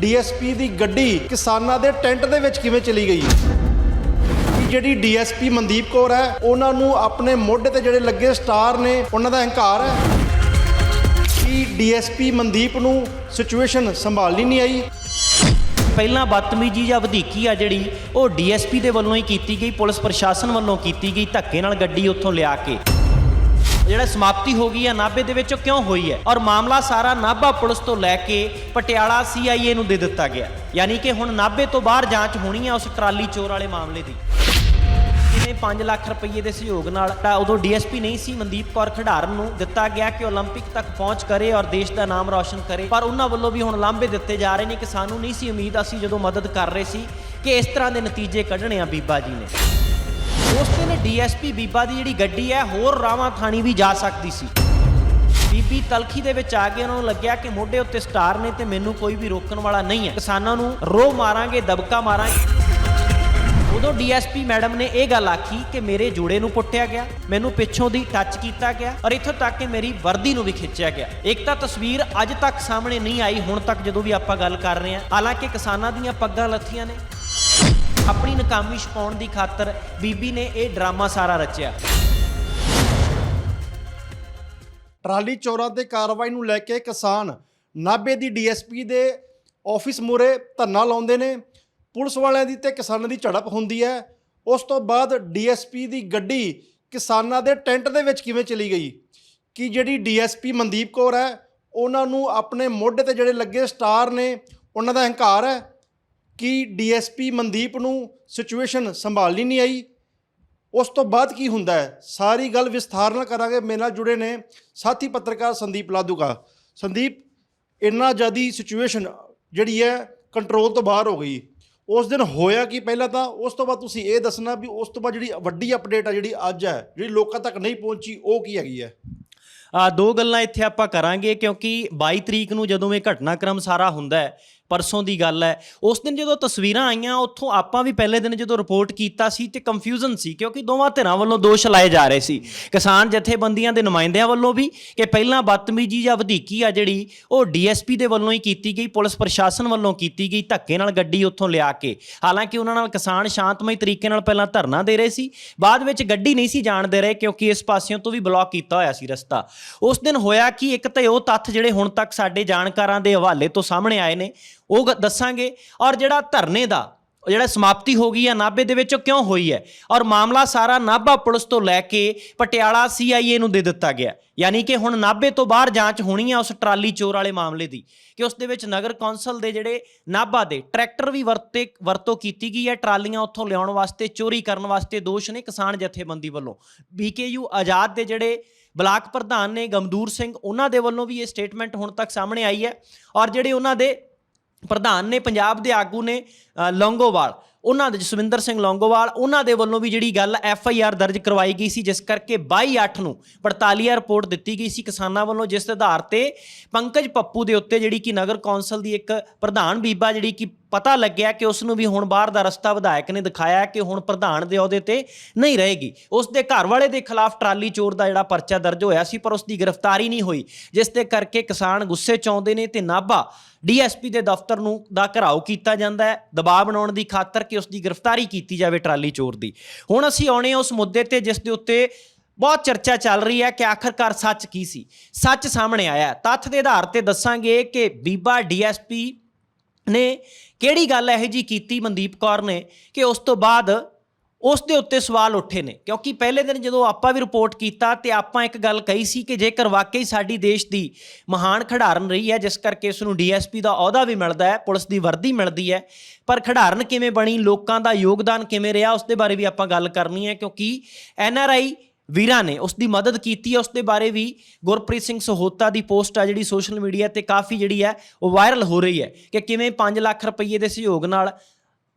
DSP ਦੀ ਗੱਡੀ ਕਿਸਾਨਾਂ ਦੇ ਟੈਂਟ ਦੇ ਵਿੱਚ ਕਿਵੇਂ ਚਲੀ ਗਈ? ਕਿ ਜਿਹੜੀ ਡੀਐਸਪੀ ਮਨਦੀਪ ਕੌਰ ਹੈ, ਉਹਨਾਂ ਨੂੰ ਆਪਣੇ ਮੋਢੇ ਤੇ ਜਿਹੜੇ ਲੱਗੇ ਸਟਾਰ ਨੇ, ਉਹਨਾਂ ਦਾ ਹੰਕਾਰ ਹੈ? ਕਿ ਡੀਐਸਪੀ ਮਨਦੀਪ ਨੂੰ ਸਿਚੁਏਸ਼ਨ ਸੰਭਾਲਣੀ ਨਹੀਂ ਆਈ? ਪਹਿਲਾਂ ਬਦਤਮੀਜੀ ਜਾਂ ਵਧੀਕੀ ਆ ਜਿਹੜੀ, ਉਹ ਡੀਐਸਪੀ ਦੇ ਵੱਲੋਂ ਹੀ ਕੀਤੀ ਗਈ, ਪੁਲਿਸ ਪ੍ਰਸ਼ਾਸਨ ਵੱਲੋਂ ਕੀਤੀ ਗਈ, ਧੱਕੇ ਨਾਲ ਗੱਡੀ ਉੱਥੋਂ ਲਿਆ ਕੇ। ਜਿਹੜਾ ਸਮਾਪਤੀ ਹੋ ਗਈ ਆ ਨਾਭੇ ਦੇ ਵਿੱਚ ਉਹ ਕਿਉਂ ਹੋਈ ਹੈ ਔਰ ਮਾਮਲਾ ਸਾਰਾ ਨਾਭਾ ਪੁਲਿਸ ਤੋਂ ਲੈ ਕੇ ਪਟਿਆਲਾ ਸੀਆਈਏ ਨੂੰ ਦੇ ਦਿੱਤਾ ਗਿਆ ਯਾਨੀ ਕਿ ਹੁਣ ਨਾਭੇ ਤੋਂ ਬਾਹਰ ਜਾਂਚ ਹੋਣੀ ਆ ਉਸ ਟਰਾਲੀ ਚੋਰ ਵਾਲੇ ਮਾਮਲੇ ਦੀ ਕਿਵੇਂ 5 ਲੱਖ ਰੁਪਏ ਦੇ ਸਹਿਯੋਗ ਨਾਲ ਤਾਂ ਉਦੋਂ ਡੀਐਸਪੀ ਨਹੀਂ ਸੀ ਮਨਦੀਪ ਕੌਰ ਖਿਡਾਰਨ ਨੂੰ ਦਿੱਤਾ ਗਿਆ ਕਿ 올림픽 ਤੱਕ ਪਹੁੰਚ ਕਰੇ ਔਰ ਦੇਸ਼ ਦਾ ਨਾਮ ਰੌਸ਼ਨ ਕਰੇ ਪਰ ਉਹਨਾਂ ਵੱਲੋਂ ਵੀ ਹੁਣ ਲਾਂਭੇ ਦਿੱਤੇ ਜਾ ਰਹੇ ਨੇ ਕਿ ਸਾਨੂੰ ਨਹੀਂ ਸੀ ਉਮੀਦ ਅਸੀਂ ਜਦੋਂ ਮਦਦ ਕਰ ਰਹੇ ਸੀ ਕਿ ਇਸ ਤਰ੍ਹਾਂ ਦੇ ਨਤੀਜੇ ਕੱਢਣੇ ਆ ਬੀਬਾ ਜੀ ਨੇ ਉਸ ਦਿਨ ਡੀਐਸਪੀ ਬੀਬਾ ਦੀ ਜਿਹੜੀ ਗੱਡੀ ਹੈ, ਹੋਰ ਰਾਵਾਂ ਥਾਣੀ ਵੀ ਜਾ ਸਕਦੀ ਸੀ। ਬੀਬੀ ਤਲਖੀ ਦੇ ਵਿੱਚ ਆ ਕੇ ਉਹਨਾਂ ਨੂੰ ਲੱਗਿਆ ਕਿ ਮੋਢੇ ਉੱਤੇ ਸਟਾਰ ਨੇ ਤੇ ਮੈਨੂੰ ਕੋਈ ਵੀ ਰੋਕਣ ਵਾਲਾ ਨਹੀਂ ਹੈ। ਕਿਸਾਨਾਂ ਨੂੰ ਰੋ ਮਾਰਾਂਗੇ, ਦਬਕਾ ਮਾਰਾਂਗੇ। ਉਦੋਂ ਡੀਐਸਪੀ ਮੈਡਮ ਨੇ ਇਹ ਗੱਲ ਆਖੀ ਕਿ ਮੇਰੇ ਜੋੜੇ ਨੂੰ ਪੁੱਟਿਆ ਗਿਆ, ਮੈਨੂੰ ਪਿੱਛੋਂ ਦੀ ਟੱਚ ਕੀਤਾ ਗਿਆ ਔਰ ਇੱਥੋਂ ਤੱਕ ਕਿ ਮੇਰੀ ਵਰਦੀ ਨੂੰ ਵੀ ਖਿੱਚਿਆ ਗਿਆ। ਇੱਕ ਤਾਂ ਤਸਵੀਰ ਅੱਜ ਤੱਕ ਸਾਹਮਣੇ ਨਹੀਂ ਆਈ, ਹੁਣ ਤੱਕ ਜਦੋਂ ਵੀ ਆਪਾਂ ਗੱਲ ਕਰ ਰਹੇ ਹਾਂ। ਹਾਲਾਂਕਿ ਕਿਸਾਨਾਂ ਦੀਆਂ ਪੱਗਾਂ ਲੱਥੀਆਂ ਨੇ ਆਪਣੀ ਨਕਾਮੀ ਛਪਾਉਣ ਦੀ ਖਾਤਰ ਬੀਬੀ ਨੇ ਇਹ ਡਰਾਮਾ ਸਾਰਾ ਰਚਿਆ। ਟਰਾਲੀ ਚੋਰਾਂ ਤੇ ਕਾਰਵਾਈ ਨੂੰ ਲੈ ਕੇ ਕਿਸਾਨ ਨਾਭੇ ਦੀ ਡੀਐਸਪੀ ਦੇ ਆਫਿਸ ਮੂਹਰੇ ਧਰਨਾ ਲਾਉਂਦੇ ਨੇ। ਪੁਲਿਸ ਵਾਲਿਆਂ ਦੀ ਤੇ ਕਿਸਾਨਾਂ ਦੀ ਝੜਪ ਹੁੰਦੀ ਹੈ। ਉਸ ਤੋਂ ਬਾਅਦ ਡੀਐਸਪੀ ਦੀ ਗੱਡੀ ਕਿਸਾਨਾਂ ਦੇ ਟੈਂਟ ਦੇ ਵਿੱਚ ਕਿਵੇਂ ਚਲੀ ਗਈ? ਕਿ ਜਿਹੜੀ ਡੀਐਸਪੀ ਮਨਦੀਪ ਕੌਰ ਹੈ, ਉਹਨਾਂ ਨੂੰ ਆਪਣੇ ਮੋਢੇ ਤੇ ਜਿਹੜੇ ਲੱਗੇ ਸਟਾਰ ਨੇ, ਉਹਨਾਂ ਦਾ ਹੰਕਾਰ ਹੈ? ਕਿ ਡੀਐਸਪੀ ਮਨਦੀਪ ਨੂੰ ਸਿਚੁਏਸ਼ਨ ਸੰਭਾਲਣੀ ਨਹੀਂ ਆਈ। ਉਸ ਤੋਂ ਬਾਅਦ ਕੀ ਹੁੰਦਾ ਹੈ? ਸਾਰੀ ਗੱਲ ਵਿਸਥਾਰ ਨਾਲ ਕਰਾਂਗੇ। ਮੇਰੇ ਨਾਲ ਜੁੜੇ ਨੇ ਸਾਥੀ ਪੱਤਰਕਾਰ ਸੰਦੀਪ ਲਾਦੂਗਾ। ਸੰਦੀਪ, ਇੰਨਾ ਜਿਆਦੀ ਸਿਚੁਏਸ਼ਨ ਜਿਹੜੀ ਹੈ, ਕੰਟਰੋਲ ਤੋਂ ਬਾਹਰ ਹੋ ਗਈ। ਉਸ ਦਿਨ ਹੋਇਆ ਕੀ ਪਹਿਲਾਂ ਤਾਂ ਉਸ ਤੋਂ ਬਾਅਦ ਤੁਸੀਂ ਇਹ ਦੱਸਣਾ ਵੀ ਉਸ ਤੋਂ ਬਾਅਦ ਜਿਹੜੀ ਵੱਡੀ ਅਪਡੇਟ ਆ, ਜਿਹੜੀ ਅੱਜ ਹੈ, ਜਿਹੜੀ ਲੋਕਾਂ ਤੱਕ ਨਹੀਂ ਪਹੁੰਚੀ, ਉਹ ਕੀ ਹੈਗੀ ਹੈ? ਆ, ਦੋ ਗੱਲਾਂ ਇੱਥੇ ਆਪਾਂ ਕਰਾਂਗੇ ਕਿਉਂਕਿ 22 ਤਰੀਕ ਨੂੰ ਜਦੋਂ ਇਹ ਘਟਨਾਕ੍ਰਮ ਸਾਰਾ ਹੁੰਦਾ ਹੈ ਪਰਸੋਂ ਦੀ ਗੱਲ ਹੈ। ਉਸ ਦਿਨ ਜਦੋਂ ਤਸਵੀਰਾਂ ਆਈਆਂ, ਉੱਥੋਂ ਆਪਾਂ ਵੀ ਪਹਿਲੇ ਦਿਨ ਜਦੋਂ ਰਿਪੋਰਟ ਕੀਤਾ ਸੀ ਤੇ ਕੰਫਿਊਜ਼ਨ ਸੀ, ਕਿਉਂਕਿ ਦੋਵਾਂ ਧਿਰਾਂ ਵੱਲੋਂ ਦੋਸ਼ ਲਾਏ ਜਾ ਰਹੇ ਸੀ। ਕਿਸਾਨ ਜਥੇਬੰਦੀਆਂ ਦੇ ਨੁਮਾਇੰਦਿਆਂ ਵੱਲੋਂ ਵੀ ਕਿ ਪਹਿਲਾਂ ਬਦਤਮੀਜੀ ਜਾਂ ਵਧੀਕੀ ਆ ਜਿਹੜੀ, ਉਹ ਡੀਐਸਪੀ ਦੇ ਵੱਲੋਂ ਹੀ ਕੀਤੀ ਗਈ, ਪੁਲਿਸ ਪ੍ਰਸ਼ਾਸਨ ਵੱਲੋਂ ਕੀਤੀ ਗਈ, ਧੱਕੇ ਨਾਲ ਗੱਡੀ ਉੱਥੋਂ ਲਿਆ ਕੇ। ਹਾਲਾਂਕਿ ਉਹਨਾਂ ਨਾਲ ਕਿਸਾਨ ਸ਼ਾਂਤਮਈ ਤਰੀਕੇ ਨਾਲ ਪਹਿਲਾਂ ਧਰਨਾ ਦੇ ਰਹੇ ਸੀ, ਬਾਅਦ ਵਿੱਚ ਗੱਡੀ ਨਹੀਂ ਸੀ ਜਾਣ ਦੇ ਰਹੇ, ਕਿਉਂਕਿ ਇਸ ਪਾਸਿਓਂ ਤੋਂ ਵੀ ਬਲੌਕ ਕੀਤਾ ਹੋਇਆ ਸੀ ਰਸਤਾ। ਉਸ ਦਿਨ ਹੋਇਆ ਕਿ, ਇੱਕ ਤਾਂ ਉਹ ਤੱਥ ਜਿਹੜੇ ਹੁਣ ਤੱਕ ਸਾਡੇ ਜਾਣਕਾਰਾਂ ਦੇ ਹਵਾਲੇ ਤੋਂ ਸਾਹਮਣੇ ਆਏ ਨੇ ਉਹ ਗ- ਦੱਸਾਂਗੇ। ਔਰ ਜਿਹੜਾ ਧਰਨੇ ਦਾ ਜਿਹੜਾ ਸਮਾਪਤੀ ਹੋ ਗਈ ਹੈ, ਨਾਭੇ ਦੇ ਵਿੱਚ ਉਹ ਕਿਉਂ ਹੋਈ ਹੈ? ਔਰ ਮਾਮਲਾ ਸਾਰਾ ਨਾਭਾ ਪੁਲਿਸ ਤੋਂ ਲੈ ਕੇ ਪਟਿਆਲਾ ਸੀਆਈਏ ਨੂੰ ਦੇ ਦਿੱਤਾ ਗਿਆ। ਯਾਨੀ ਕਿ ਹੁਣ ਨਾਭੇ ਤੋਂ ਬਾਹਰ ਜਾਂਚ ਹੋਣੀ ਹੈ ਉਸ ਟਰਾਲੀ ਚੋਰ ਵਾਲੇ ਮਾਮਲੇ ਦੀ। ਕਿ ਉਸ ਦੇ ਵਿੱਚ ਨਗਰ ਕੌਂਸਲ ਦੇ ਜਿਹੜੇ ਨਾਭਾ ਦੇ ਟਰੈਕਟਰ ਵੀ ਵਰਤੇ, ਵਰਤੋਂ ਕੀਤੀ ਗਈ ਹੈ। ਟਰਾਲੀਆਂ ਉੱਥੋਂ ਲਿਆਉਣ ਵਾਸਤੇ, ਚੋਰੀ ਕਰਨ ਵਾਸਤੇ ਦੋਸ਼ ਨੇ ਕਿਸਾਨ ਜਥੇਬੰਦੀ ਵੱਲੋਂ। ਬੀਕੇਯੂ ਆਜ਼ਾਦ ਦੇ ਜਿਹੜੇ ਬਲਾਕ ਪ੍ਰਧਾਨ ਨੇ ਗਮਦੂਰ ਸਿੰਘ, ਉਹਨਾਂ ਦੇ ਵੱਲੋਂ ਵੀ ਇਹ ਸਟੇਟਮੈਂਟ ਹੁਣ ਤੱਕ ਸਾਹਮਣੇ ਆਈ ਹੈ। ਔਰ ਜਿਹੜੇ ਉਹਨਾਂ ਦੇ ਪ੍ਰਧਾਨ ਨੇ, ਪੰਜਾਬ ਦੇ ਆਗੂ ਨੇ ਲੌਂਗੋਵਾਲ। ਉਹਨਾਂ ਦੇ, ਜਸਵਿੰਦਰ ਸਿੰਘ ਲੌਂਗੋਵਾਲ, ਉਹਨਾਂ ਦੇ ਵੱਲੋਂ ਵੀ ਜਿਹੜੀ ਗੱਲ ਐਫ ਆਈ ਆਰ ਦਰਜ ਕਰਵਾਈ ਗਈ ਸੀ, ਜਿਸ ਕਰਕੇ 22 8 ਨੂੰ 45 ਰਿਪੋਰਟ ਦਿੱਤੀ ਗਈ ਸੀ ਕਿਸਾਨਾਂ ਵੱਲੋਂ, ਜਿਸ ਦੇ ਆਧਾਰ ਤੇ ਪੰਕਜ ਪੱਪੂ ਦੇ ਉੱਤੇ ਜਿਹੜੀ ਕਿ ਨਗਰ ਕੌਂਸਲ ਦੀ ਇੱਕ ਪ੍ਰਧਾਨ ਬੀਬਾ ਜਿਹੜੀ ਕਿ ਪਤਾ ਲੱਗਿਆ ਕਿ ਉਸ ਨੂੰ ਵੀ ਹੁਣ ਬਾਹਰ ਦਾ ਰਸਤਾ ਵਿਧਾਇਕ ਨੇ ਦਿਖਾਇਆ ਕਿ ਹੁਣ ਪ੍ਰਧਾਨ ਦੇ ਅਹੁਦੇ ਤੇ ਨਹੀਂ ਰਹੇਗੀ। ਉਸ ਦੇ ਘਰ ਵਾਲੇ ਦੇ ਖਿਲਾਫ ਟਰਾਲੀ ਚੋਰ ਦਾ ਜਿਹੜਾ ਪਰਚਾ ਦਰਜ ਹੋਇਆ ਸੀ, ਪਰ ਉਸ ਦੀ ਗ੍ਰਿਫਤਾਰੀ ਨਹੀਂ ਹੋਈ, ਜਿਸ ਦੇ ਕਰਕੇ ਕਿਸਾਨ ਗੁੱਸੇ ਚ ਆਉਂਦੇ ਨੇ ਤੇ ਨਾਭਾ ਡੀਐਸਪੀ ਦੇ ਦਫ਼ਤਰ ਨੂੰ ਦਾ ਘਰਾਓ ਕੀਤਾ ਜਾਂਦਾ ਹੈ। ਦਬਾਅ ਬਣਾਉਣ ਦੀ ਖਾਤਰ ਕਿ ਉਸ ਦੀ ਗ੍ਰਿਫਤਾਰੀ ਕੀਤੀ ਜਾਵੇ ਟਰਾਲੀ ਚੋਰ ਦੀ। ਹੁਣ ਅਸੀਂ ਆਉਣੇ ਉਸ ਮੁੱਦੇ ਤੇ, ਜਿਸ ਦੇ ਉੱਤੇ ਬਹੁਤ ਚਰਚਾ ਚੱਲ ਰਹੀ ਹੈ ਕਿ ਆਖਰਕਾਰ ਸੱਚ ਕੀ ਸੀ। ਸੱਚ ਸਾਹਮਣੇ ਆਇਆ ਤੱਥ ਦੇ ਆਧਾਰ ਤੇ ਦੱਸਾਂਗੇ ਕਿ ਬੀਬਾ ਡੀਐਸਪੀ ਨੇ ਕਿਹੜੀ ਗੱਲ ਇਹੋ ਜੀ ਕੀਤੀ ਮਨਦੀਪ ਕੌਰ ਨੇ ਕਿ ਉਸ ਤੋਂ ਬਾਅਦ ਉਸ ਦੇ ਉੱਤੇ ਸਵਾਲ ਉੱਠੇ ਨੇ? ਕਿਉਂਕਿ ਪਹਿਲੇ ਦਿਨ ਜਦੋਂ ਆਪਾਂ ਵੀ ਰਿਪੋਰਟ ਕੀਤਾ ਤੇ ਆਪਾਂ ਇੱਕ ਗੱਲ ਕਹੀ ਸੀ ਕਿ ਜੇਕਰ ਵਾਕਈ ਸਾਡੀ ਦੇਸ਼ ਦੀ ਮਹਾਨ ਖਿਡਾਰਨ ਰਹੀ ਹੈ, ਜਿਸ ਕਰਕੇ ਇਸ ਨੂੰ ਡੀਐਸਪੀ ਦਾ ਅਹੁਦਾ ਵੀ ਮਿਲਦਾ ਹੈ, ਪੁਲਿਸ ਦੀ ਵਰਦੀ ਮਿਲਦੀ ਹੈ, ਪਰ ਖਿਡਾਰਨ ਕਿਵੇਂ ਬਣੀ, ਲੋਕਾਂ ਦਾ ਯੋਗਦਾਨ ਕਿਵੇਂ ਰਿਹਾ, ਉਸ ਦੇ ਬਾਰੇ ਵੀ ਆਪਾਂ ਗੱਲ ਕਰਨੀ ਹੈ, ਕਿਉਂਕਿ ਐਨਆਰਆਈ ਵੀਰਾਂ ਨੇ ਉਸ ਦੀ ਮਦਦ ਕੀਤੀ ਹੈ ਉਸ ਦੇ ਬਾਰੇ ਵੀ ਗੁਰਪ੍ਰੀਤ ਸਿੰਘ ਸਹੋਤਾ ਦੀ ਪੋਸਟ ਆ ਜਿਹੜੀ ਸੋਸ਼ਲ ਮੀਡੀਆ ਤੇ ਕਾਫੀ ਜਿਹੜੀ ਹੈ ਉਹ ਵਾਇਰਲ ਹੋ ਰਹੀ ਹੈ ਕਿ ਕਿਵੇਂ 5 ਲੱਖ ਰੁਪਏ ਦੇ ਸਹਿਯੋਗ ਨਾਲ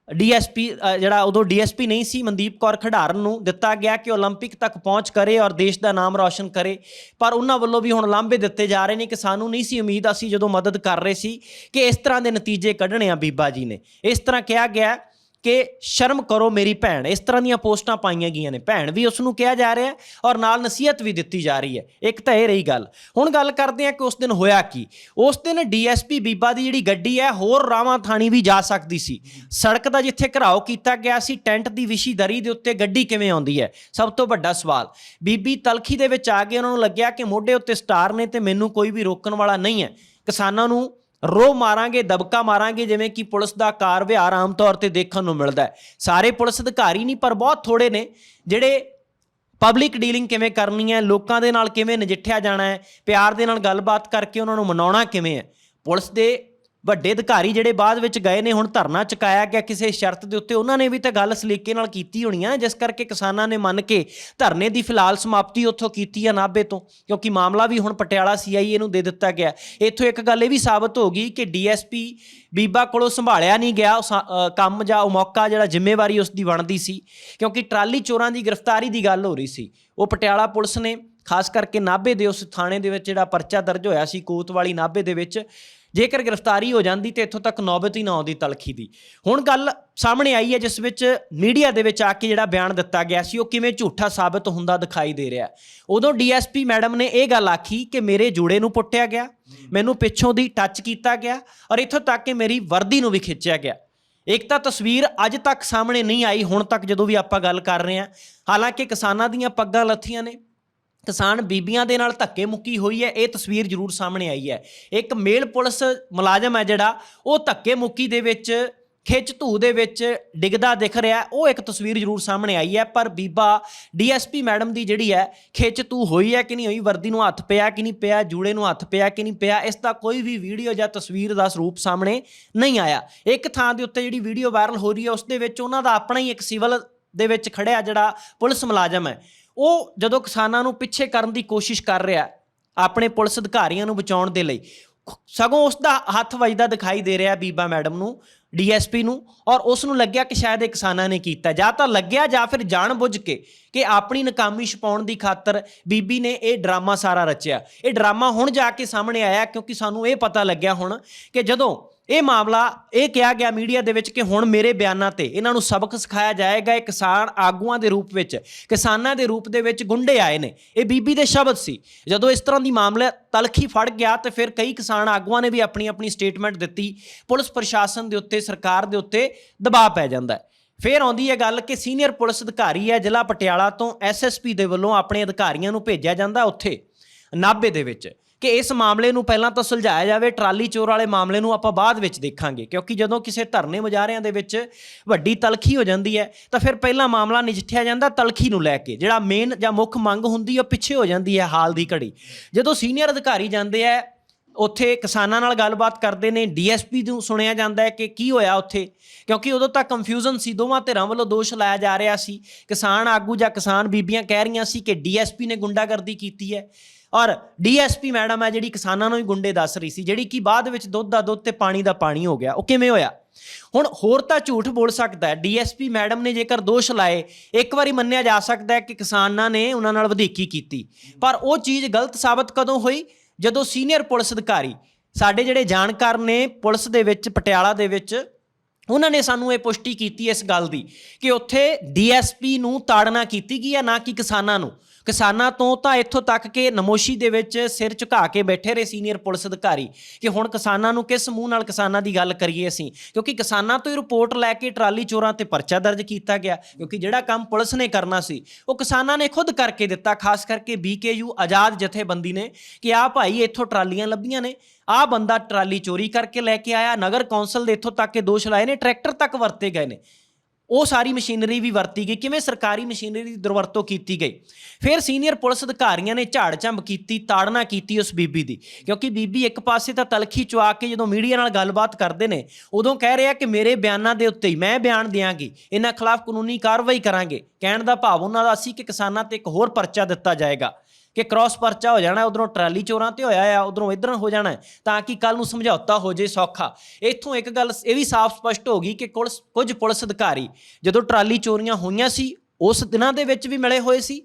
ਡੀਐਸਪੀ ਜਿਹੜਾ ਉਦੋਂ ਡੀਐਸਪੀ ਨਹੀਂ ਸੀ ਮਨਦੀਪ ਕੌਰ ਖਿਡਾਰਨ ਨੂੰ ਦਿੱਤਾ ਗਿਆ ਕਿ 올림픽 ਤੱਕ ਪਹੁੰਚ ਕਰੇ ਔਰ ਦੇਸ਼ ਦਾ ਨਾਮ ਰੌਸ਼ਨ ਕਰੇ ਪਰ ਉਹਨਾਂ ਵੱਲੋਂ ਵੀ ਹੁਣ ਲਾਂਭੇ ਦਿੱਤੇ ਜਾ ਰਹੇ ਨੇ ਕਿ ਸਾਨੂੰ ਨਹੀਂ ਸੀ ਉਮੀਦ ਅਸੀਂ ਜਦੋਂ ਮਦਦ ਕਰ ਰਹੇ ਸੀ ਕਿ ਇਸ ਤਰ੍ਹਾਂ ਦੇ ਨਤੀਜੇ ਕੱਢਣੇ ਆ ਬੀਬਾ ਜੀ ਨੇ ਇਸ ਤਰ੍ਹਾਂ ਕਿਹਾ ਗਿਆ ਕਿ ਸ਼ਰਮ ਕਰੋ ਮੇਰੀ ਭੈਣ। ਇਸ ਤਰ੍ਹਾਂ ਦੀਆਂ ਪੋਸਟਾਂ ਪਾਈਆਂ ਗਈਆਂ ਨੇ। ਭੈਣ ਵੀ ਉਸ ਨੂੰ ਕਿਹਾ ਜਾ ਰਿਹਾ ਔਰ ਨਾਲ ਨਸੀਹਤ ਵੀ ਦਿੱਤੀ ਜਾ ਰਹੀ ਹੈ। ਇੱਕ ਤਾਂ ਇਹ ਰਹੀ ਗੱਲ। ਹੁਣ ਗੱਲ ਕਰਦੇ ਹਾਂ ਕਿ ਉਸ ਦਿਨ ਹੋਇਆ ਕੀ। ਉਸ ਦਿਨ ਡੀਐਸਪੀ ਬੀਬਾ ਦੀ ਜਿਹੜੀ ਗੱਡੀ ਹੈ, ਹੋਰ ਰਾਵਾਂ ਥਾਣੀ ਵੀ ਜਾ ਸਕਦੀ ਸੀ। ਸੜਕ ਦਾ ਜਿੱਥੇ ਘਰਾਓ ਕੀਤਾ ਗਿਆ ਸੀ, ਟੈਂਟ ਦੀ ਵਿਸ਼ੀ ਦਰੀ ਦੇ ਉੱਤੇ ਗੱਡੀ ਕਿਵੇਂ ਆਉਂਦੀ ਹੈ? ਸਭ ਤੋਂ ਵੱਡਾ ਸਵਾਲ। ਬੀਬੀ ਤਲਖੀ ਦੇ ਵਿੱਚ ਆ ਕੇ ਉਹਨਾਂ ਨੂੰ ਲੱਗਿਆ ਕਿ ਮੋਢੇ ਉੱਤੇ ਸਟਾਰ ਨੇ ਤੇ ਮੈਨੂੰ ਕੋਈ ਵੀ ਰੋਕਣ ਵਾਲਾ ਨਹੀਂ ਹੈ। ਕਿਸਾਨਾਂ ਨੂੰ ਰੋ ਮਾਰਾਂਗੇ, ਦਬਕਾ ਮਾਰਾਂਗੇ, ਜਿਵੇਂ ਕਿ ਪੁਲਿਸ ਦਾ ਕਾਰ ਵਿਹਾਰ ਆਮ ਤੌਰ ਤੇ ਦੇਖਣ ਨੂੰ ਮਿਲਦਾ ਹੈ। ਸਾਰੇ ਪੁਲਿਸ ਅਧਿਕਾਰੀ ਨਹੀਂ, ਪਰ ਬਹੁਤ ਥੋੜੇ ਨੇ, ਜਿਹੜੇ ਪਬਲਿਕ ਡੀਲਿੰਗ ਕਿਵੇਂ ਕਰਨੀ ਹੈ, ਲੋਕਾਂ ਦੇ ਨਾਲ ਕਿਵੇਂ ਨਜਿੱਠਿਆ ਜਾਣਾ ਹੈ, ਪਿਆਰ ਦੇ ਨਾਲ ਗੱਲਬਾਤ ਕਰਕੇ ਉਹਨਾਂ ਨੂੰ ਮਨਾਉਣਾ ਕਿਵੇਂ ਹੈ। ਪੁਲਿਸ ਦੇ ਵੱਡੇ ਅਧਿਕਾਰੀ ਜਿਹੜੇ ਬਾਅਦ ਵਿੱਚ ਗਏ ਨੇ, ਹੁਣ ਧਰਨਾ ਚੁਕਾਇਆ ਗਿਆ ਕਿਸੇ ਸ਼ਰਤ ਦੇ ਉੱਤੇ, ਉਹਨਾਂ ਨੇ ਵੀ ਤਾਂ ਗੱਲ ਸਲੀਕੇ ਨਾਲ ਕੀਤੀ ਹੋਣੀ ਆ, ਜਿਸ ਕਰਕੇ ਕਿਸਾਨਾਂ ਨੇ ਮੰਨ ਕੇ ਧਰਨੇ ਦੀ ਫਿਲਹਾਲ ਸਮਾਪਤੀ ਉੱਥੋਂ ਕੀਤੀ ਆ ਨਾਭੇ ਤੋਂ, ਕਿਉਂਕਿ ਮਾਮਲਾ ਵੀ ਹੁਣ ਪਟਿਆਲਾ ਸੀਆਈਏ ਨੂੰ ਦੇ ਦਿੱਤਾ ਗਿਆ। ਇੱਥੋਂ ਇੱਕ ਗੱਲ ਇਹ ਵੀ ਸਾਬਤ ਹੋ ਗਈ ਕਿ ਡੀਐਸਪੀ ਬੀਬਾ ਕੋਲੋਂ ਸੰਭਾਲਿਆ ਨਹੀਂ ਗਿਆ ਉਹ ਕੰਮ ਜਾਂ ਉਹ ਮੌਕਾ ਜਿਹੜਾ ਜ਼ਿੰਮੇਵਾਰੀ ਉਸ ਦੀ ਬਣਦੀ ਸੀ, ਕਿਉਂਕਿ ਟਰਾਲੀ ਚੋਰਾਂ ਦੀ ਗ੍ਰਿਫਤਾਰੀ ਦੀ ਗੱਲ ਹੋ ਰਹੀ ਸੀ। ਉਹ ਪਟਿਆਲਾ ਪੁਲਿਸ ਨੇ, ਖਾਸ ਕਰਕੇ ਨਾਭੇ ਦੇ ਉਸ ਥਾਣੇ ਦੇ ਵਿੱਚ ਜਿਹੜਾ ਪਰਚਾ ਦਰਜ ਹੋਇਆ ਸੀ, ਕੋਤਵਾਲੀ ਨਾਭੇ ਦੇ ਵਿੱਚ ਜੇਕਰ ਗ੍ਰਿਫਤਾਰੀ ਹੋ ਜਾਂਦੀ ਤੇ ਇੱਥੋਂ ਤੱਕ ਨੌਬਤ ਹੀ ਨਾ ਆਉਂਦੀ ਤਲਖੀ ਦੀ ਹੁਣ ਗੱਲ ਸਾਹਮਣੇ ਆਈ ਹੈ, ਜਿਸ ਵਿੱਚ ਮੀਡੀਆ ਦੇ ਵਿੱਚ ਆ ਕੇ ਜਿਹੜਾ ਬਿਆਨ ਦਿੱਤਾ ਗਿਆ ਸੀ, ਉਹ ਕਿਵੇਂ ਝੂਠਾ ਸਾਬਤ ਹੁੰਦਾ ਦਿਖਾਈ ਦੇ ਰਿਹਾ ਹੈ। ਉਦੋਂ ਡੀਐਸਪੀ ਮੈਡਮ ਨੇ ਇਹ ਗੱਲ ਆਖੀ ਕਿ ਮੇਰੇ ਜੂੜੇ ਨੂੰ ਪੁੱਟਿਆ ਗਿਆ, ਮੈਨੂੰ ਪਿੱਛੋਂ ਦੀ ਟੱਚ ਕੀਤਾ ਗਿਆ ਔਰ ਇੱਥੋਂ ਤੱਕ ਕਿ ਮੇਰੀ ਵਰਦੀ ਨੂੰ ਵੀ ਖਿੱਚਿਆ ਗਿਆ ਇੱਕ ਤਾਂ ਤਸਵੀਰ ਅੱਜ ਤੱਕ ਸਾਹਮਣੇ ਨਹੀਂ ਆਈ, ਹੁਣ ਤੱਕ ਜਦੋਂ ਵੀ ਆਪਾਂ ਗੱਲ ਕਰ ਰਹੇ ਹਾਂ, ਹਾਲਾਂਕਿ ਕਿਸਾਨਾਂ ਦੀਆਂ ਪੱਗਾਂ ਲੱਥੀਆਂ ਨੇ ਕਿਸਾਨ ਬੀਬੀਆਂ ਦੇ ਨਾਲ ਧੱਕੇ ਮੁੱਕੀ ਹੋਈ ਹੈ, ਇਹ ਤਸਵੀਰ ਜ਼ਰੂਰ ਸਾਹਮਣੇ ਆਈ ਹੈ। ਇੱਕ ਮੇਲ ਪੁਲਿਸ ਮੁਲਾਜ਼ਮ ਹੈ ਜਿਹੜਾ, ਉਹ ਧੱਕੇ ਮੁੱਕੀ ਦੇ ਵਿੱਚ, ਖਿੱਚ ਧੂ ਦੇ ਵਿੱਚ ਡਿੱਗਦਾ ਦਿਖ ਰਿਹਾ ਉਹ ਇੱਕ ਤਸਵੀਰ ਜ਼ਰੂਰ ਸਾਹਮਣੇ ਆਈ ਹੈ, ਪਰ ਬੀਬਾ ਡੀਐਸਪੀ ਮੈਡਮ ਦੀ ਜਿਹੜੀ ਹੈ, ਖਿੱਚ ਧੂ ਹੋਈ ਹੈ ਕਿ ਨਹੀਂ ਹੋਈ, ਵਰਦੀ ਨੂੰ ਹੱਥ ਪਿਆ ਕਿ ਨਹੀਂ ਪਿਆ, ਜੂੜੇ ਨੂੰ ਹੱਥ ਪਿਆ ਕਿ ਨਹੀਂ ਪਿਆ, ਇਸ ਦਾ ਕੋਈ ਵੀ ਵੀਡੀਓ ਜਾਂ ਤਸਵੀਰ ਦਾ ਸਰੂਪ ਸਾਹਮਣੇ ਨਹੀਂ ਆਇਆ। ਇੱਕ ਥਾਂ ਦੇ ਉੱਤੇ ਜਿਹੜੀ ਵੀਡੀਓ ਵਾਇਰਲ ਹੋ ਰਹੀ ਹੈ, ਉਸ ਦੇ ਵਿੱਚ ਉਹਨਾਂ ਦਾ ਆਪਣਾ ਹੀ ਇੱਕ ਸਿਵਲ ਦੇ ਵਿੱਚ ਖੜਿਆ ਜਿਹੜਾ ਪੁਲਿਸ ਮੁਲਾਜ਼ਮ ਹੈ। ਉਹ ਜਦੋਂ ਕਿਸਾਨਾਂ ਨੂੰ ਪਿੱਛੇ ਕਰਨ ਦੀ ਕੋਸ਼ਿਸ਼ ਕਰ ਰਿਹਾ ਆਪਣੇ ਪੁਲਿਸ ਅਧਿਕਾਰੀਆਂ ਨੂੰ ਬਚਾਉਣ ਦੇ ਲਈ, ਸਗੋਂ ਉਸ ਦਾ ਹੱਥ ਵੱਜਦਾ ਦਿਖਾਈ ਦੇ ਰਿਹਾ ਬੀਬਾ ਮੈਡਮ ਨੂੰ, ਡੀਐਸਪੀ ਨੂੰ, ਔਰ ਉਸ ਨੂੰ ਲੱਗਿਆ ਕਿ ਸ਼ਾਇਦ ਇਹ ਕਿਸਾਨਾਂ ਨੇ ਕੀਤਾ ਜਾਂ ਤਾਂ ਲੱਗਿਆ ਜਾਂ ਫਿਰ ਜਾਣ ਬੁੱਝ ਕੇ ਕਿ ਆਪਣੀ ਨਕਾਮੀ ਛਪਾਉਣ ਦੀ ਖਾਤਰ ਬੀਬੀ ਨੇ ਇਹ ਡਰਾਮਾ ਸਾਰਾ ਰਚਿਆ। ਇਹ ਡਰਾਮਾ ਹੁਣ ਜਾ ਕੇ ਸਾਹਮਣੇ ਆਇਆ, ਕਿਉਂਕਿ ਸਾਨੂੰ ਇਹ ਪਤਾ ਲੱਗਿਆ ਹੁਣ ਕਿ ਜਦੋਂ ਇਹ ਮਾਮਲਾ ਇਹ ਕਿਹਾ ਗਿਆ ਮੀਡੀਆ ਦੇ ਵਿੱਚ ਕਿ ਹੁਣ ਮੇਰੇ ਬਿਆਨਾਂ ਤੇ ਇਹਨਾਂ ਨੂੰ ਸਬਕ ਸਿਖਾਇਆ ਜਾਏਗਾ, ਇਹ ਕਿਸਾਨ ਆਗੂਆਂ ਦੇ ਰੂਪ ਵਿੱਚ, ਕਿਸਾਨਾਂ ਦੇ ਰੂਪ ਦੇ ਵਿੱਚ ਗੁੰਡੇ ਆਏ ਨੇ। ਇਹ ਬੀਬੀ ਦੇ ਸ਼ਬਦ ਸੀ। ਜਦੋਂ ਇਸ ਤਰ੍ਹਾਂ ਦੀ ਮਾਮਲਾ ਤਲਖੀ ਫੜ ਗਿਆ ਤੇ ਫਿਰ ਕਈ ਕਿਸਾਨ ਆਗੂਆਂ ਨੇ ਵੀ ਆਪਣੀ ਆਪਣੀ ਸਟੇਟਮੈਂਟ ਦਿੱਤੀ। ਪੁਲਿਸ ਪ੍ਰਸ਼ਾਸਨ ਦੇ ਉੱਤੇ, ਸਰਕਾਰ ਦੇ ਉੱਤੇ ਦਬਾਅ ਪੈ ਜਾਂਦਾ ਹੈ। ਫਿਰ ਆਉਂਦੀ ਹੈ ਗੱਲ ਕਿ ਸੀਨੀਅਰ ਪੁਲਿਸ ਅਧਿਕਾਰੀ ਹੈ, ਜ਼ਿਲ੍ਹਾ ਪਟਿਆਲਾ ਤੋਂ ਐਸਐਸਪੀ ਦੇ ਵੱਲੋਂ ਆਪਣੇ ਅਧਿਕਾਰੀਆਂ ਨੂੰ ਭੇਜਿਆ ਜਾਂਦਾ ਉੱਥੇ, ਨਾਭੇ ਦੇ ਵਿੱਚ। ਕਿ ਇਸ ਮਾਮਲੇ ਨੂੰ ਪਹਿਲਾਂ ਤਾਂ ਸੁਲਝਾਇਆ ਜਾਵੇ, ਟਰਾਲੀ ਚੋਰ ਵਾਲੇ ਮਾਮਲੇ ਨੂੰ ਆਪਾਂ ਬਾਅਦ ਵਿੱਚ ਦੇਖਾਂਗੇ। ਕਿਉਂਕਿ ਜਦੋਂ ਕਿਸੇ ਧਰਨੇ ਮੁਜ਼ਾਹਰਿਆਂ ਦੇ ਵਿੱਚ ਵੱਡੀ ਤਲਖੀ ਹੋ ਜਾਂਦੀ ਹੈ, ਤਾਂ ਫਿਰ ਪਹਿਲਾ ਮਾਮਲਾ ਨਜਿੱਠਿਆ ਜਾਂਦਾ ਤਲਖੀ ਨੂੰ ਲੈ ਕੇ। ਜਿਹੜਾ ਮੇਨ ਜਾਂ ਮੁੱਖ ਮੰਗ ਹੁੰਦੀ ਹੈ ਉਹ ਪਿੱਛੇ ਹੋ ਜਾਂਦੀ ਹੈ ਹਾਲ ਦੀ ਘੜੀ। ਜਦੋਂ ਸੀਨੀਅਰ ਅਧਿਕਾਰੀ ਜਾਂਦੇ ਆ, ਉੱਥੇ ਕਿਸਾਨਾਂ ਨਾਲ ਗੱਲਬਾਤ ਕਰਦੇ ਨੇ, ਡੀਐਸਪੀ ਨੂੰ ਸੁਣਿਆ ਜਾਂਦਾ ਹੈ ਕਿ ਕੀ ਹੋਇਆ ਉੱਥੇ। ਕਿਉਂਕਿ ਉਦੋਂ ਤੱਕ ਕੰਫਿਊਜ਼ਨ ਸੀ, ਦੋਵਾਂ ਧਿਰਾਂ ਵੱਲੋਂ ਦੋਸ਼ ਲਾਇਆ ਜਾ ਰਿਹਾ ਸੀ। ਕਿਸਾਨ ਆਗੂ ਜਾਂ ਕਿਸਾਨ ਬੀਬੀਆਂ ਕਹਿ ਰਹੀਆਂ ਸੀ ਕਿ ਡੀਐਸਪੀ ਨੇ ਗੁੰਡਾਗਰਦੀ ਕੀਤੀ ਹੈ। ਔਰ ਡੀਐਸਪੀ ਮੈਡਮ ਹੈ ਜਿਹੜੀ ਕਿਸਾਨਾਂ ਨੂੰ ਹੀ ਗੁੰਡੇ ਦੱਸ ਰਹੀ ਸੀ, ਜਿਹੜੀ ਕਿ ਬਾਅਦ ਵਿੱਚ ਦੁੱਧ ਦਾ ਦੁੱਧ ਤੇ ਪਾਣੀ ਦਾ ਪਾਣੀ ਹੋ ਗਿਆ, ਉਹ ਕਿਵੇਂ ਹੋਇਆ? ਹੁਣ ਹੋਰ ਤਾਂ ਝੂਠ ਬੋਲ ਸਕਦਾ ਹੈ, ਡੀਐਸਪੀ ਮੈਡਮ ਨੇ ਜੇਕਰ ਦੋਸ਼ ਲਾਏ, ਇੱਕ ਵਾਰੀ ਮੰਨਿਆ ਜਾ ਸਕਦਾ ਹੈ ਕਿ ਕਿਸਾਨਾਂ ਨੇ ਉਹਨਾਂ ਨਾਲ ਵਧੀਕੀ ਕੀਤੀ, ਪਰ ਉਹ ਚੀਜ਼ ਗਲਤ ਸਾਬਤ ਕਦੋਂ ਹੋਈ? ਜਦੋਂ ਸੀਨੀਅਰ ਪੁਲਿਸ ਅਧਿਕਾਰੀ ਸਾਡੇ ਜਿਹੜੇ ਜਾਣਕਾਰ ਨੇ ਪੁਲਿਸ ਦੇ ਵਿੱਚ, ਪਟਿਆਲਾ ਦੇ ਵਿੱਚ, ਉਹਨਾਂ ਨੇ ਸਾਨੂੰ ਇਹ ਪੁਸ਼ਟੀ ਕੀਤੀ ਇਸ ਗੱਲ ਦੀ ਕਿ ਉੱਥੇ ਡੀਐਸਪੀ ਨੂੰ ਤਾੜਨਾ ਕੀਤੀ ਗਈ ਹੈ, ਨਾ ਕਿ ਕਿਸਾਨਾਂ ਨੂੰ। ਕਿਸਾਨਾਂ ਤੋਂ ਤਾਂ ਇੱਥੋਂ ਤੱਕ ਕਿ ਨਮੋਸ਼ੀ ਦੇ ਵਿੱਚ ਸਿਰ ਝੁਕਾ ਕੇ ਬੈਠੇ ਰਹੇ ਸੀਨੀਅਰ ਪੁਲਿਸ ਅਧਿਕਾਰੀ ਕਿ ਹੁਣ ਕਿਸਾਨਾਂ ਨੂੰ ਕਿਸ ਮੂੰਹ ਨਾਲ ਕਿਸਾਨਾਂ ਦੀ ਗੱਲ ਕਰੀਏ ਅਸੀਂ? ਕਿਉਂਕਿ ਕਿਸਾਨਾਂ ਤੋਂ ਹੀ ਰਿਪੋਰਟ ਲੈ ਕੇ ਟਰਾਲੀ ਚੋਰਾਂ ਤੇ ਪਰਚਾ ਦਰਜ ਕੀਤਾ ਗਿਆ, ਕਿਉਂਕਿ ਜਿਹੜਾ ਕੰਮ ਪੁਲਿਸ ਨੇ ਕਰਨਾ ਸੀ, ਉਹ ਕਿਸਾਨਾਂ ਨੇ ਖੁਦ ਕਰਕੇ ਦਿੱਤਾ, ਖਾਸ ਕਰਕੇ ਬੀਕੇਯੂ ਆਜ਼ਾਦ ਜਥੇਬੰਦੀ ਨੇ ਕਿ ਆ ਭਾਈ ਇੱਥੋਂ ਟਰਾਲੀਆਂ ਲੱਭੀਆਂ ਨੇ ਆ ਬੰਦਾ ਟਰਾਲੀ ਚੋਰੀ ਕਰਕੇ ਲੈ ਕੇ ਆਇਆ, ਨਗਰ ਕੌਂਸਲ ਦੇ ਇੱਥੋਂ ਤੱਕ ਕੇ ਦੋਸ਼ ਲਾਏ ਨੇ, ਟਰੈਕਟਰ ਤੱਕ ਵਰਤੇ ਗਏ ਨੇ। ਉਹ ਸਾਰੀ ਮਸ਼ੀਨਰੀ ਵੀ ਵਰਤੀ ਗਈ, ਕਿਵੇਂ ਸਰਕਾਰੀ ਮਸ਼ੀਨਰੀ ਦੀ ਦੁਰਵਰਤੋਂ ਕੀਤੀ ਗਈ? ਫਿਰ ਸੀਨੀਅਰ ਪੁਲਿਸ ਅਧਿਕਾਰੀਆਂ ਨੇ ਝਾੜ ਝੰਬ ਕੀਤੀ, ਤਾੜਨਾ ਕੀਤੀ ਉਸ ਬੀਬੀ ਦੀ, ਕਿਉਂਕਿ ਬੀਬੀ ਇੱਕ ਪਾਸੇ ਤਾਂ ਤਲਖੀ ਚੁਆ ਕੇ ਜਦੋਂ ਮੀਡੀਆ ਨਾਲ ਗੱਲਬਾਤ ਕਰਦੇ ਨੇ, ਉਦੋਂ ਕਹਿ ਰਿਹਾ ਕਿ ਮੇਰੇ ਬਿਆਨਾਂ ਦੇ ਉੱਤੇ ਹੀ ਮੈਂ ਬਿਆਨ ਦਿਆਂਗੀ, ਇਹਨਾਂ ਖਿਲਾਫ ਕਾਨੂੰਨੀ ਕਾਰਵਾਈ ਕਰਾਂਗੇ, ਕਹਿਣ ਦਾ ਭਾਵ ਉਹਨਾਂ ਦਾ ਸੀ ਕਿ ਕਿਸਾਨਾਂ ਤੇ ਇੱਕ ਹੋਰ ਪਰਚਾ ਦਿੱਤਾ ਜਾਏਗਾ। ਕਿ ਕ੍ਰਾਸ ਪਰਚਾ ਹੋ ਜਾਣਾ, ਉਧਰੋਂ ਟਰਾਲੀ ਚੋਰਾਂ ਤੇ ਹੋਇਆ ਆ, ਉਧਰੋਂ ਇਧਰ ਹੋ ਜਾਣਾ, ਤਾਂ ਕਿ ਕੱਲ ਨੂੰ ਸਮਝੌਤਾ ਹੋ ਜੇ ਸੌਖਾ। ਇੱਥੋਂ ਇੱਕ ਗੱਲ ਇਹ ਵੀ ਸਾਫ਼ ਸਪਸ਼ਟ ਹੋ ਗਈ ਕਿ ਕੁਲਸ- ਕੁਝ ਪੁਲਿਸ ਅਧਿਕਾਰੀ ਜਦੋਂ ਟਰਾਲੀ ਚੋਰੀਆਂ ਹੋਈਆਂ ਸੀ, ਉਸ ਦਿਨਾਂ ਦੇ ਵਿੱਚ ਵੀ ਮਿਲੇ ਹੋਏ ਸੀ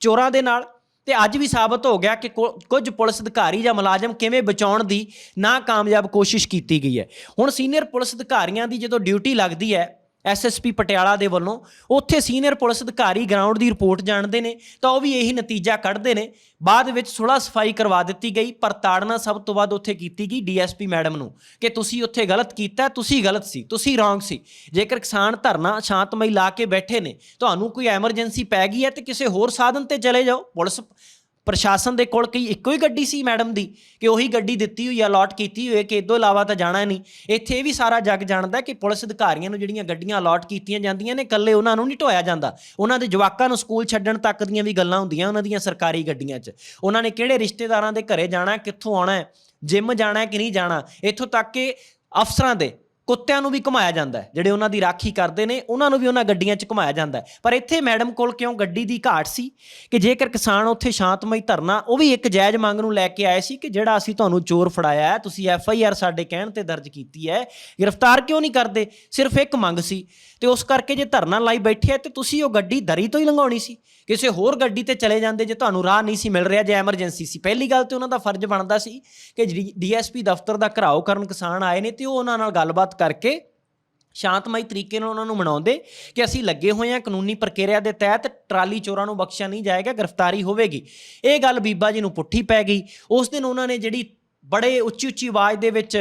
ਚੋਰਾਂ ਦੇ ਨਾਲ, ਤੇ ਅੱਜ ਵੀ ਸਾਬਤ ਹੋ ਗਿਆ ਕਿ ਕੁ- ਕੁਝ ਪੁਲਿਸ ਅਧਿਕਾਰੀ ਜਾਂ ਮੁਲਾਜ਼ਮ ਕਿਵੇਂ ਬਚਾਉਣ ਦੀ ਨਾ ਕਾਮਯਾਬ ਕੋਸ਼ਿਸ਼ ਕੀਤੀ ਗਈ ਹੈ। ਹੁਣ ਸੀਨੀਅਰ ਪੁਲਿਸ ਅਧਿਕਾਰੀਆਂ ਦੀ ਜਦੋਂ ਡਿਊਟੀ ਲੱਗਦੀ ਹੈ ਐਸਐਸਪੀ ਪਟਿਆਲਾ ਦੇ ਵੱਲੋਂ, ਉੱਥੇ ਸੀਨੀਅਰ ਪੁਲਿਸ ਅਧਿਕਾਰੀ ਗਰਾਊਂਡ ਦੀ ਰਿਪੋਰਟ ਜਾਣਦੇ ਨੇ, ਤਾਂ ਉਹ ਵੀ ਇਹੀ ਨਤੀਜਾ ਕੱਢਦੇ ਨੇ। ਬਾਅਦ ਵਿੱਚ ਸੁਲਾ ਸਫ਼ਾਈ ਕਰਵਾ ਦਿੱਤੀ ਗਈ, ਪਰ ਤਾੜਨਾ ਸਭ ਤੋਂ ਵੱਧ ਉੱਥੇ ਕੀਤੀ ਗਈ ਡੀਐਸਪੀ ਮੈਡਮ ਨੂੰ, ਕਿ ਤੁਸੀਂ ਉੱਥੇ ਗਲਤ ਕੀਤਾ, ਤੁਸੀਂ ਗਲਤ ਸੀ, ਤੁਸੀਂ ਰੋਂਗ ਸੀ। ਜੇਕਰ ਕਿਸਾਨ ਧਰਨਾ ਸ਼ਾਂਤਮਈ ਲਾ ਕੇ ਬੈਠੇ ਨੇ, ਤੁਹਾਨੂੰ ਕੋਈ ਐਮਰਜੈਂਸੀ ਪੈ ਗਈ ਹੈ ਤੇ ਕਿਸੇ ਹੋਰ ਸਾਧਨ ਤੇ ਚਲੇ ਜਾਓ, ਪੁਲਿਸ ਪ੍ਰਸ਼ਾਸਨ ਦੇ ਕੋਲ ਕਈ ਇੱਕੋ ਹੀ ਗੱਡੀ ਸੀ ਮੈਡਮ ਦੀ ਕਿ ਉਹੀ ਗੱਡੀ ਦਿੱਤੀ ਹੋਈ ਆ, ਅਲਾਟ ਕੀਤੀ ਹੋਈ ਹੈ ਕਿ ਇਦੋਂ ਇਲਾਵਾ ਤਾਂ ਜਾਣਾ ਨਹੀਂ। ਇੱਥੇ ਇਹ ਵੀ ਸਾਰਾ ਜੱਗ ਜਾਣਦਾ ਕਿ ਪੁਲਿਸ ਅਧਿਕਾਰੀਆਂ ਨੂੰ ਜਿਹੜੀਆਂ ਗੱਡੀਆਂ ਅਲਾਟ ਕੀਤੀਆਂ ਜਾਂਦੀਆਂ ਨੇ, ਇਕੱਲੇ ਉਹਨਾਂ ਨੂੰ ਨਹੀਂ ਢੋਇਆ ਜਾਂਦਾ। ਉਹਨਾਂ ਦੇ ਜਵਾਕਾਂ ਨੂੰ ਸਕੂਲ ਛੱਡਣ ਤੱਕ ਦੀਆਂ ਵੀ ਗੱਲਾਂ ਹੁੰਦੀਆਂ ਉਹਨਾਂ ਦੀਆਂ ਸਰਕਾਰੀ ਗੱਡੀਆਂ 'ਚ। ਉਹਨਾਂ ਨੇ ਕਿਹੜੇ ਰਿਸ਼ਤੇਦਾਰਾਂ ਦੇ ਘਰੇ ਜਾਣਾ, ਕਿੱਥੋਂ ਆਉਣਾ ਹੈ, ਜਿਮ ਜਾਣਾ ਕਿ ਨਹੀਂ ਜਾਣਾ? ਇੱਥੋਂ ਤੱਕ ਕਿ ਅਫਸਰਾਂ ਦੇ ਕੁੱਤਿਆਂ ਨੂੰ ਵੀ ਘੁਮਾਇਆ ਜਾਂਦਾ ਹੈ, ਜਿਹੜੇ ਉਹਨਾਂ ਦੀ ਰਾਖੀ ਕਰਦੇ ਨੇ, ਉਹਨਾਂ ਨੂੰ ਵੀ ਉਹਨਾਂ ਗੱਡੀਆਂ 'ਚ ਘੁਮਾਇਆ ਜਾਂਦਾ ਹੈ। ਪਰ ਇੱਥੇ ਮੈਡਮ ਕੋਲ ਕਿਉਂ ਗੱਡੀ ਦੀ ਘਾਟ ਸੀ ਕਿ ਜੇਕਰ ਕਿਸਾਨ ਉੱਥੇ ਸ਼ਾਂਤਮਈ ਧਰਨਾ, ਉਹ ਵੀ ਇੱਕ ਜਾਇਜ਼ ਮੰਗ ਨੂੰ ਲੈ ਕੇ ਆਏ ਸੀ ਕਿ ਜਿਹੜਾ ਅਸੀਂ ਤੁਹਾਨੂੰ ਚੋਰ ਫੜਾਇਆ ਹੈ, ਤੁਸੀਂ ਐਫ ਆਈ ਆਰ ਸਾਡੇ ਕਹਿਣ ਤੇ ਦਰਜ ਕੀਤੀ ਹੈ, ਗ੍ਰਿਫਤਾਰ ਕਿਉਂ ਨਹੀਂ ਕਰਦੇ? ਸਿਰਫ ਇੱਕ ਮੰਗ ਸੀ ਤੇ ਉਸ ਕਰਕੇ ਜੇ ਧਰਨਾ ਲਾਈ ਬੈਠੇ ਆ ਤੇ ਤੁਸੀਂ ਉਹ ਗੱਡੀ ਦਰੀ ਤੋਂ ਹੀ ਲੰਘਾਉਣੀ ਸੀ। ਕਿਸੇ ਹੋਰ ਗੱਡੀ ਤੇ ਚਲੇ ਜਾਂਦੇ ਜੇ ਤੁਹਾਨੂੰ ਰਾਹ ਨਹੀਂ ਸੀ ਮਿਲ ਰਿਹਾ ਜੇ ਐਮਰਜੈਂਸੀ ਸੀ। ਪਹਿਲੀ ਗੱਲ ਤੇ ਉਹਨਾਂ ਦਾ ਫਰਜ਼ ਬਣਦਾ ਸੀ ਕਿ ਡੀਐਸਪੀ ਦਫ਼ਤਰ ਦਾ ਘਰਾਓ ਕਰਨ ਕਿਸਾਨ ਆਏ ਨੇ ਤੇ ਉਹ ਉਹਨਾਂ ਨਾਲ ਗੱਲਬਾਤ ਕਰਕੇ ਸ਼ਾਂਤਮਈ ਤਰੀਕੇ ਨਾਲ ਉਹਨਾਂ ਨੂੰ ਮਨਾਉਂਦੇ ਕਿ ਅਸੀਂ ਲੱਗੇ ਹੋਏ ਹਾਂ ਕਾਨੂੰਨੀ ਪ੍ਰਕਿਰਿਆ ਦੇ ਤਹਿਤ, ਟਰਾਲੀ ਚੋਰਾਂ ਨੂੰ ਬਖਸ਼ਿਆ ਨਹੀਂ ਜਾਏਗਾ, ਗ੍ਰਿਫਤਾਰੀ ਹੋਵੇਗੀ। ਇਹ ਗੱਲ ਬੀਬਾ ਜੀ ਨੂੰ ਪੁੱਠੀ ਪੈ ਗਈ। ਉਸ ਦਿਨ ਉਹਨਾਂ ਨੇ ਜਿਹੜੀ ਬੜੇ ਉੱਚੀ ਉੱਚੀ ਆਵਾਜ਼ ਦੇ ਵਿੱਚ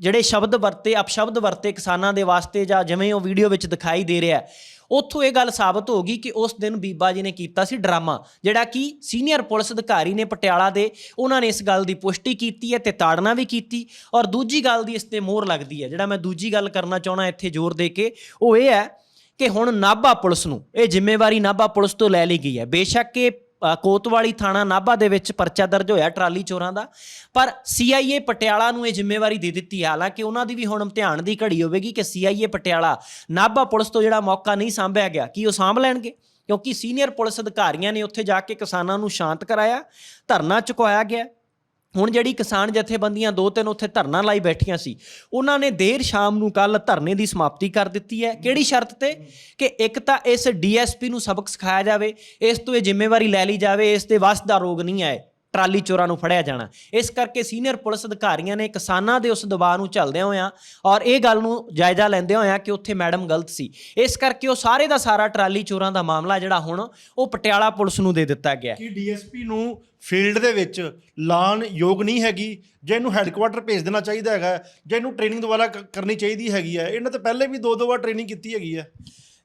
ਜਿਹੜੇ ਸ਼ਬਦ ਵਰਤੇ, ਅਪਸ਼ਬਦ ਵਰਤੇ ਕਿਸਾਨਾਂ ਦੇ ਵਾਸਤੇ ਜਾਂ ਜਿਵੇਂ ਉਹ ਵੀਡੀਓ ਵਿੱਚ ਦਿਖਾਈ ਦੇ ਰਿਹਾ ਉੱਥੋਂ ਇਹ ਗੱਲ ਸਾਬਤ ਹੋ ਗਈ ਕਿ ਉਸ ਦਿਨ ਬੀਬਾ ਜੀ ਨੇ ਕੀਤਾ ਸੀ ਡਰਾਮਾ, ਜਿਹੜਾ ਕਿ ਸੀਨੀਅਰ ਪੁਲਿਸ ਅਧਿਕਾਰੀ ਨੇ ਪਟਿਆਲਾ ਦੇ ਉਹਨਾਂ ਨੇ ਇਸ ਗੱਲ ਦੀ ਪੁਸ਼ਟੀ ਕੀਤੀ ਹੈ ਤੇ ਤਾੜਨਾ ਵੀ ਕੀਤੀ ਔਰ ਦੂਜੀ ਗੱਲ ਦੀ ਇਸ ਤੇ ਮੋਹਰ ਲੱਗਦੀ ਹੈ। ਜਿਹੜਾ ਮੈਂ ਦੂਜੀ ਗੱਲ ਕਰਨਾ ਚਾਹਣਾ ਇੱਥੇ ਜ਼ੋਰ ਦੇ ਕੇ, ਉਹ ਇਹ ਹੈ ਕਿ ਹੁਣ ਨਾਭਾ ਪੁਲਿਸ ਨੂੰ, ਇਹ ਜ਼ਿੰਮੇਵਾਰੀ ਨਾਭਾ ਪੁਲਿਸ ਤੋਂ ਲੈ ਲਈ ਗਈ ਹੈ। ਬੇਸ਼ੱਕ ਇਹ ਕੋਤਵਾਲੀ ਥਾਣਾ ਨਾਭਾ ਦੇ ਵਿੱਚ ਪਰਚਾ ਦਰਜ ਹੋਇਆ ਟਰਾਲੀ ਚੋਰਾਂ ਦਾ। ਪਰ ਸੀਆਈਏ ਪਟਿਆਲਾ ਨੂੰ ਇਹ ਜ਼ਿੰਮੇਵਾਰੀ ਦੇ ਦਿੱਤੀ ਹੈ। ਹਾਲਾਂਕਿ ਉਹਨਾਂ ਦੀ ਵੀ ਹੁਣ ਇਮਤਿਹਾਨ ਦੀ ਘੜੀ ਹੋਵੇਗੀ ਕਿ ਸੀਆਈਏ ਪਟਿਆਲਾ ਨਾਭਾ ਪੁਲਿਸ ਤੋਂ ਜਿਹੜਾ ਮੌਕਾ ਨਹੀਂ ਸਾਂਭਿਆ ਗਿਆ, ਕੀ ਉਹ ਸਾਂਭ ਲੈਣਗੇ? ਕਿਉਂਕਿ ਸੀਨੀਅਰ ਪੁਲਿਸ ਅਧਿਕਾਰੀਆਂ ਨੇ ਉੱਥੇ ਜਾ ਕੇ ਕਿਸਾਨਾਂ ਨੂੰ ਸ਼ਾਂਤ ਕਰਾਇਆ, ਧਰਨਾ ਚੁਕਵਾਇਆ ਗਿਆ। ਹੁਣ ਜਿਹੜੀ ਕਿਸਾਨ ਜਥੇਬੰਦੀਆਂ ਦੋ ਤਿੰਨ ਉੱਥੇ ਧਰਨਾ ਲਾਈ ਬੈਠੀਆਂ ਸੀ, ਉਹਨਾਂ ਨੇ ਦੇਰ ਸ਼ਾਮ ਨੂੰ ਕੱਲ ਧਰਨੇ ਦੀ ਸਮਾਪਤੀ ਕਰ ਦਿੱਤੀ ਹੈ। ਕਿਹੜੀ ਸ਼ਰਤ ਤੇ? ਕਿ ਇੱਕ ਤਾਂ ਇਸ ਡੀਐਸਪੀ ਨੂੰ ਸਬਕ ਸਿਖਾਇਆ ਜਾਵੇ, ਇਸ ਤੋਂ ਇਹ ਜ਼ਿੰਮੇਵਾਰੀ ਲੈ ਲਈ ਜਾਵੇ, ਇਸ ਤੇ ਵਸ ਦਾ ਰੋਗ ਨਹੀਂ ਆਏ। ਟਰਾਲੀ ਚੋਰਾਂ ਨੂੰ ਫੜਿਆ ਜਾਣਾ। ਇਸ ਕਰਕੇ ਸੀਨੀਅਰ ਪੁਲਿਸ ਅਧਿਕਾਰੀਆਂ ਨੇ ਕਿਸਾਨਾਂ ਦੇ ਉਸ ਦਬਾਅ ਨੂੰ ਝੱਲਦਿਆਂ ਹੋਇਆਂ ਔਰ ਇਹ ਗੱਲ ਨੂੰ ਜਾਇਜ਼ਾ ਲੈਂਦਿਆਂ ਹੋਇਆਂ ਕਿ ਉੱਥੇ ਮੈਡਮ ਗਲਤ ਸੀ। ਇਸ ਕਰਕੇ ਉਹ ਸਾਰੇ ਦਾ ਸਾਰਾ ਟਰਾਲੀ ਚੋਰਾਂ ਦਾ ਮਾਮਲਾ ਜਿਹੜਾ ਹੁਣ ਉਹ ਪਟਿਆਲਾ ਪੁਲਿਸ ਨੂੰ ਦੇ ਦਿੱਤਾ ਗਿਆ ਹੈ। ਕਿ ਡੀਐਸਪੀ ਨੂੰ ਫੀਲਡ ਦੇ ਵਿੱਚ ਲਾਣ ਯੋਗ ਨਹੀਂ ਹੈਗੀ? ਜੇ ਇਹਨੂੰ ਹੈੱਡਕੁਆਟਰ ਭੇਜ ਦੇਣਾ ਚਾਹੀਦਾ ਹੈਗਾ, ਜੇ ਇਹਨੂੰ ਟ੍ਰੇਨਿੰਗ ਦੁਬਾਰਾ ਕਰਨੀ ਚਾਹੀਦੀ ਹੈਗੀ ਹੈ, ਇਹਨਾਂ ਤਾਂ ਪਹਿਲੇ ਵੀ ਦੋ ਦੋ ਵਾਰ ਟ੍ਰੇਨਿੰਗ ਕੀਤੀ ਹੈਗੀ ਹੈ।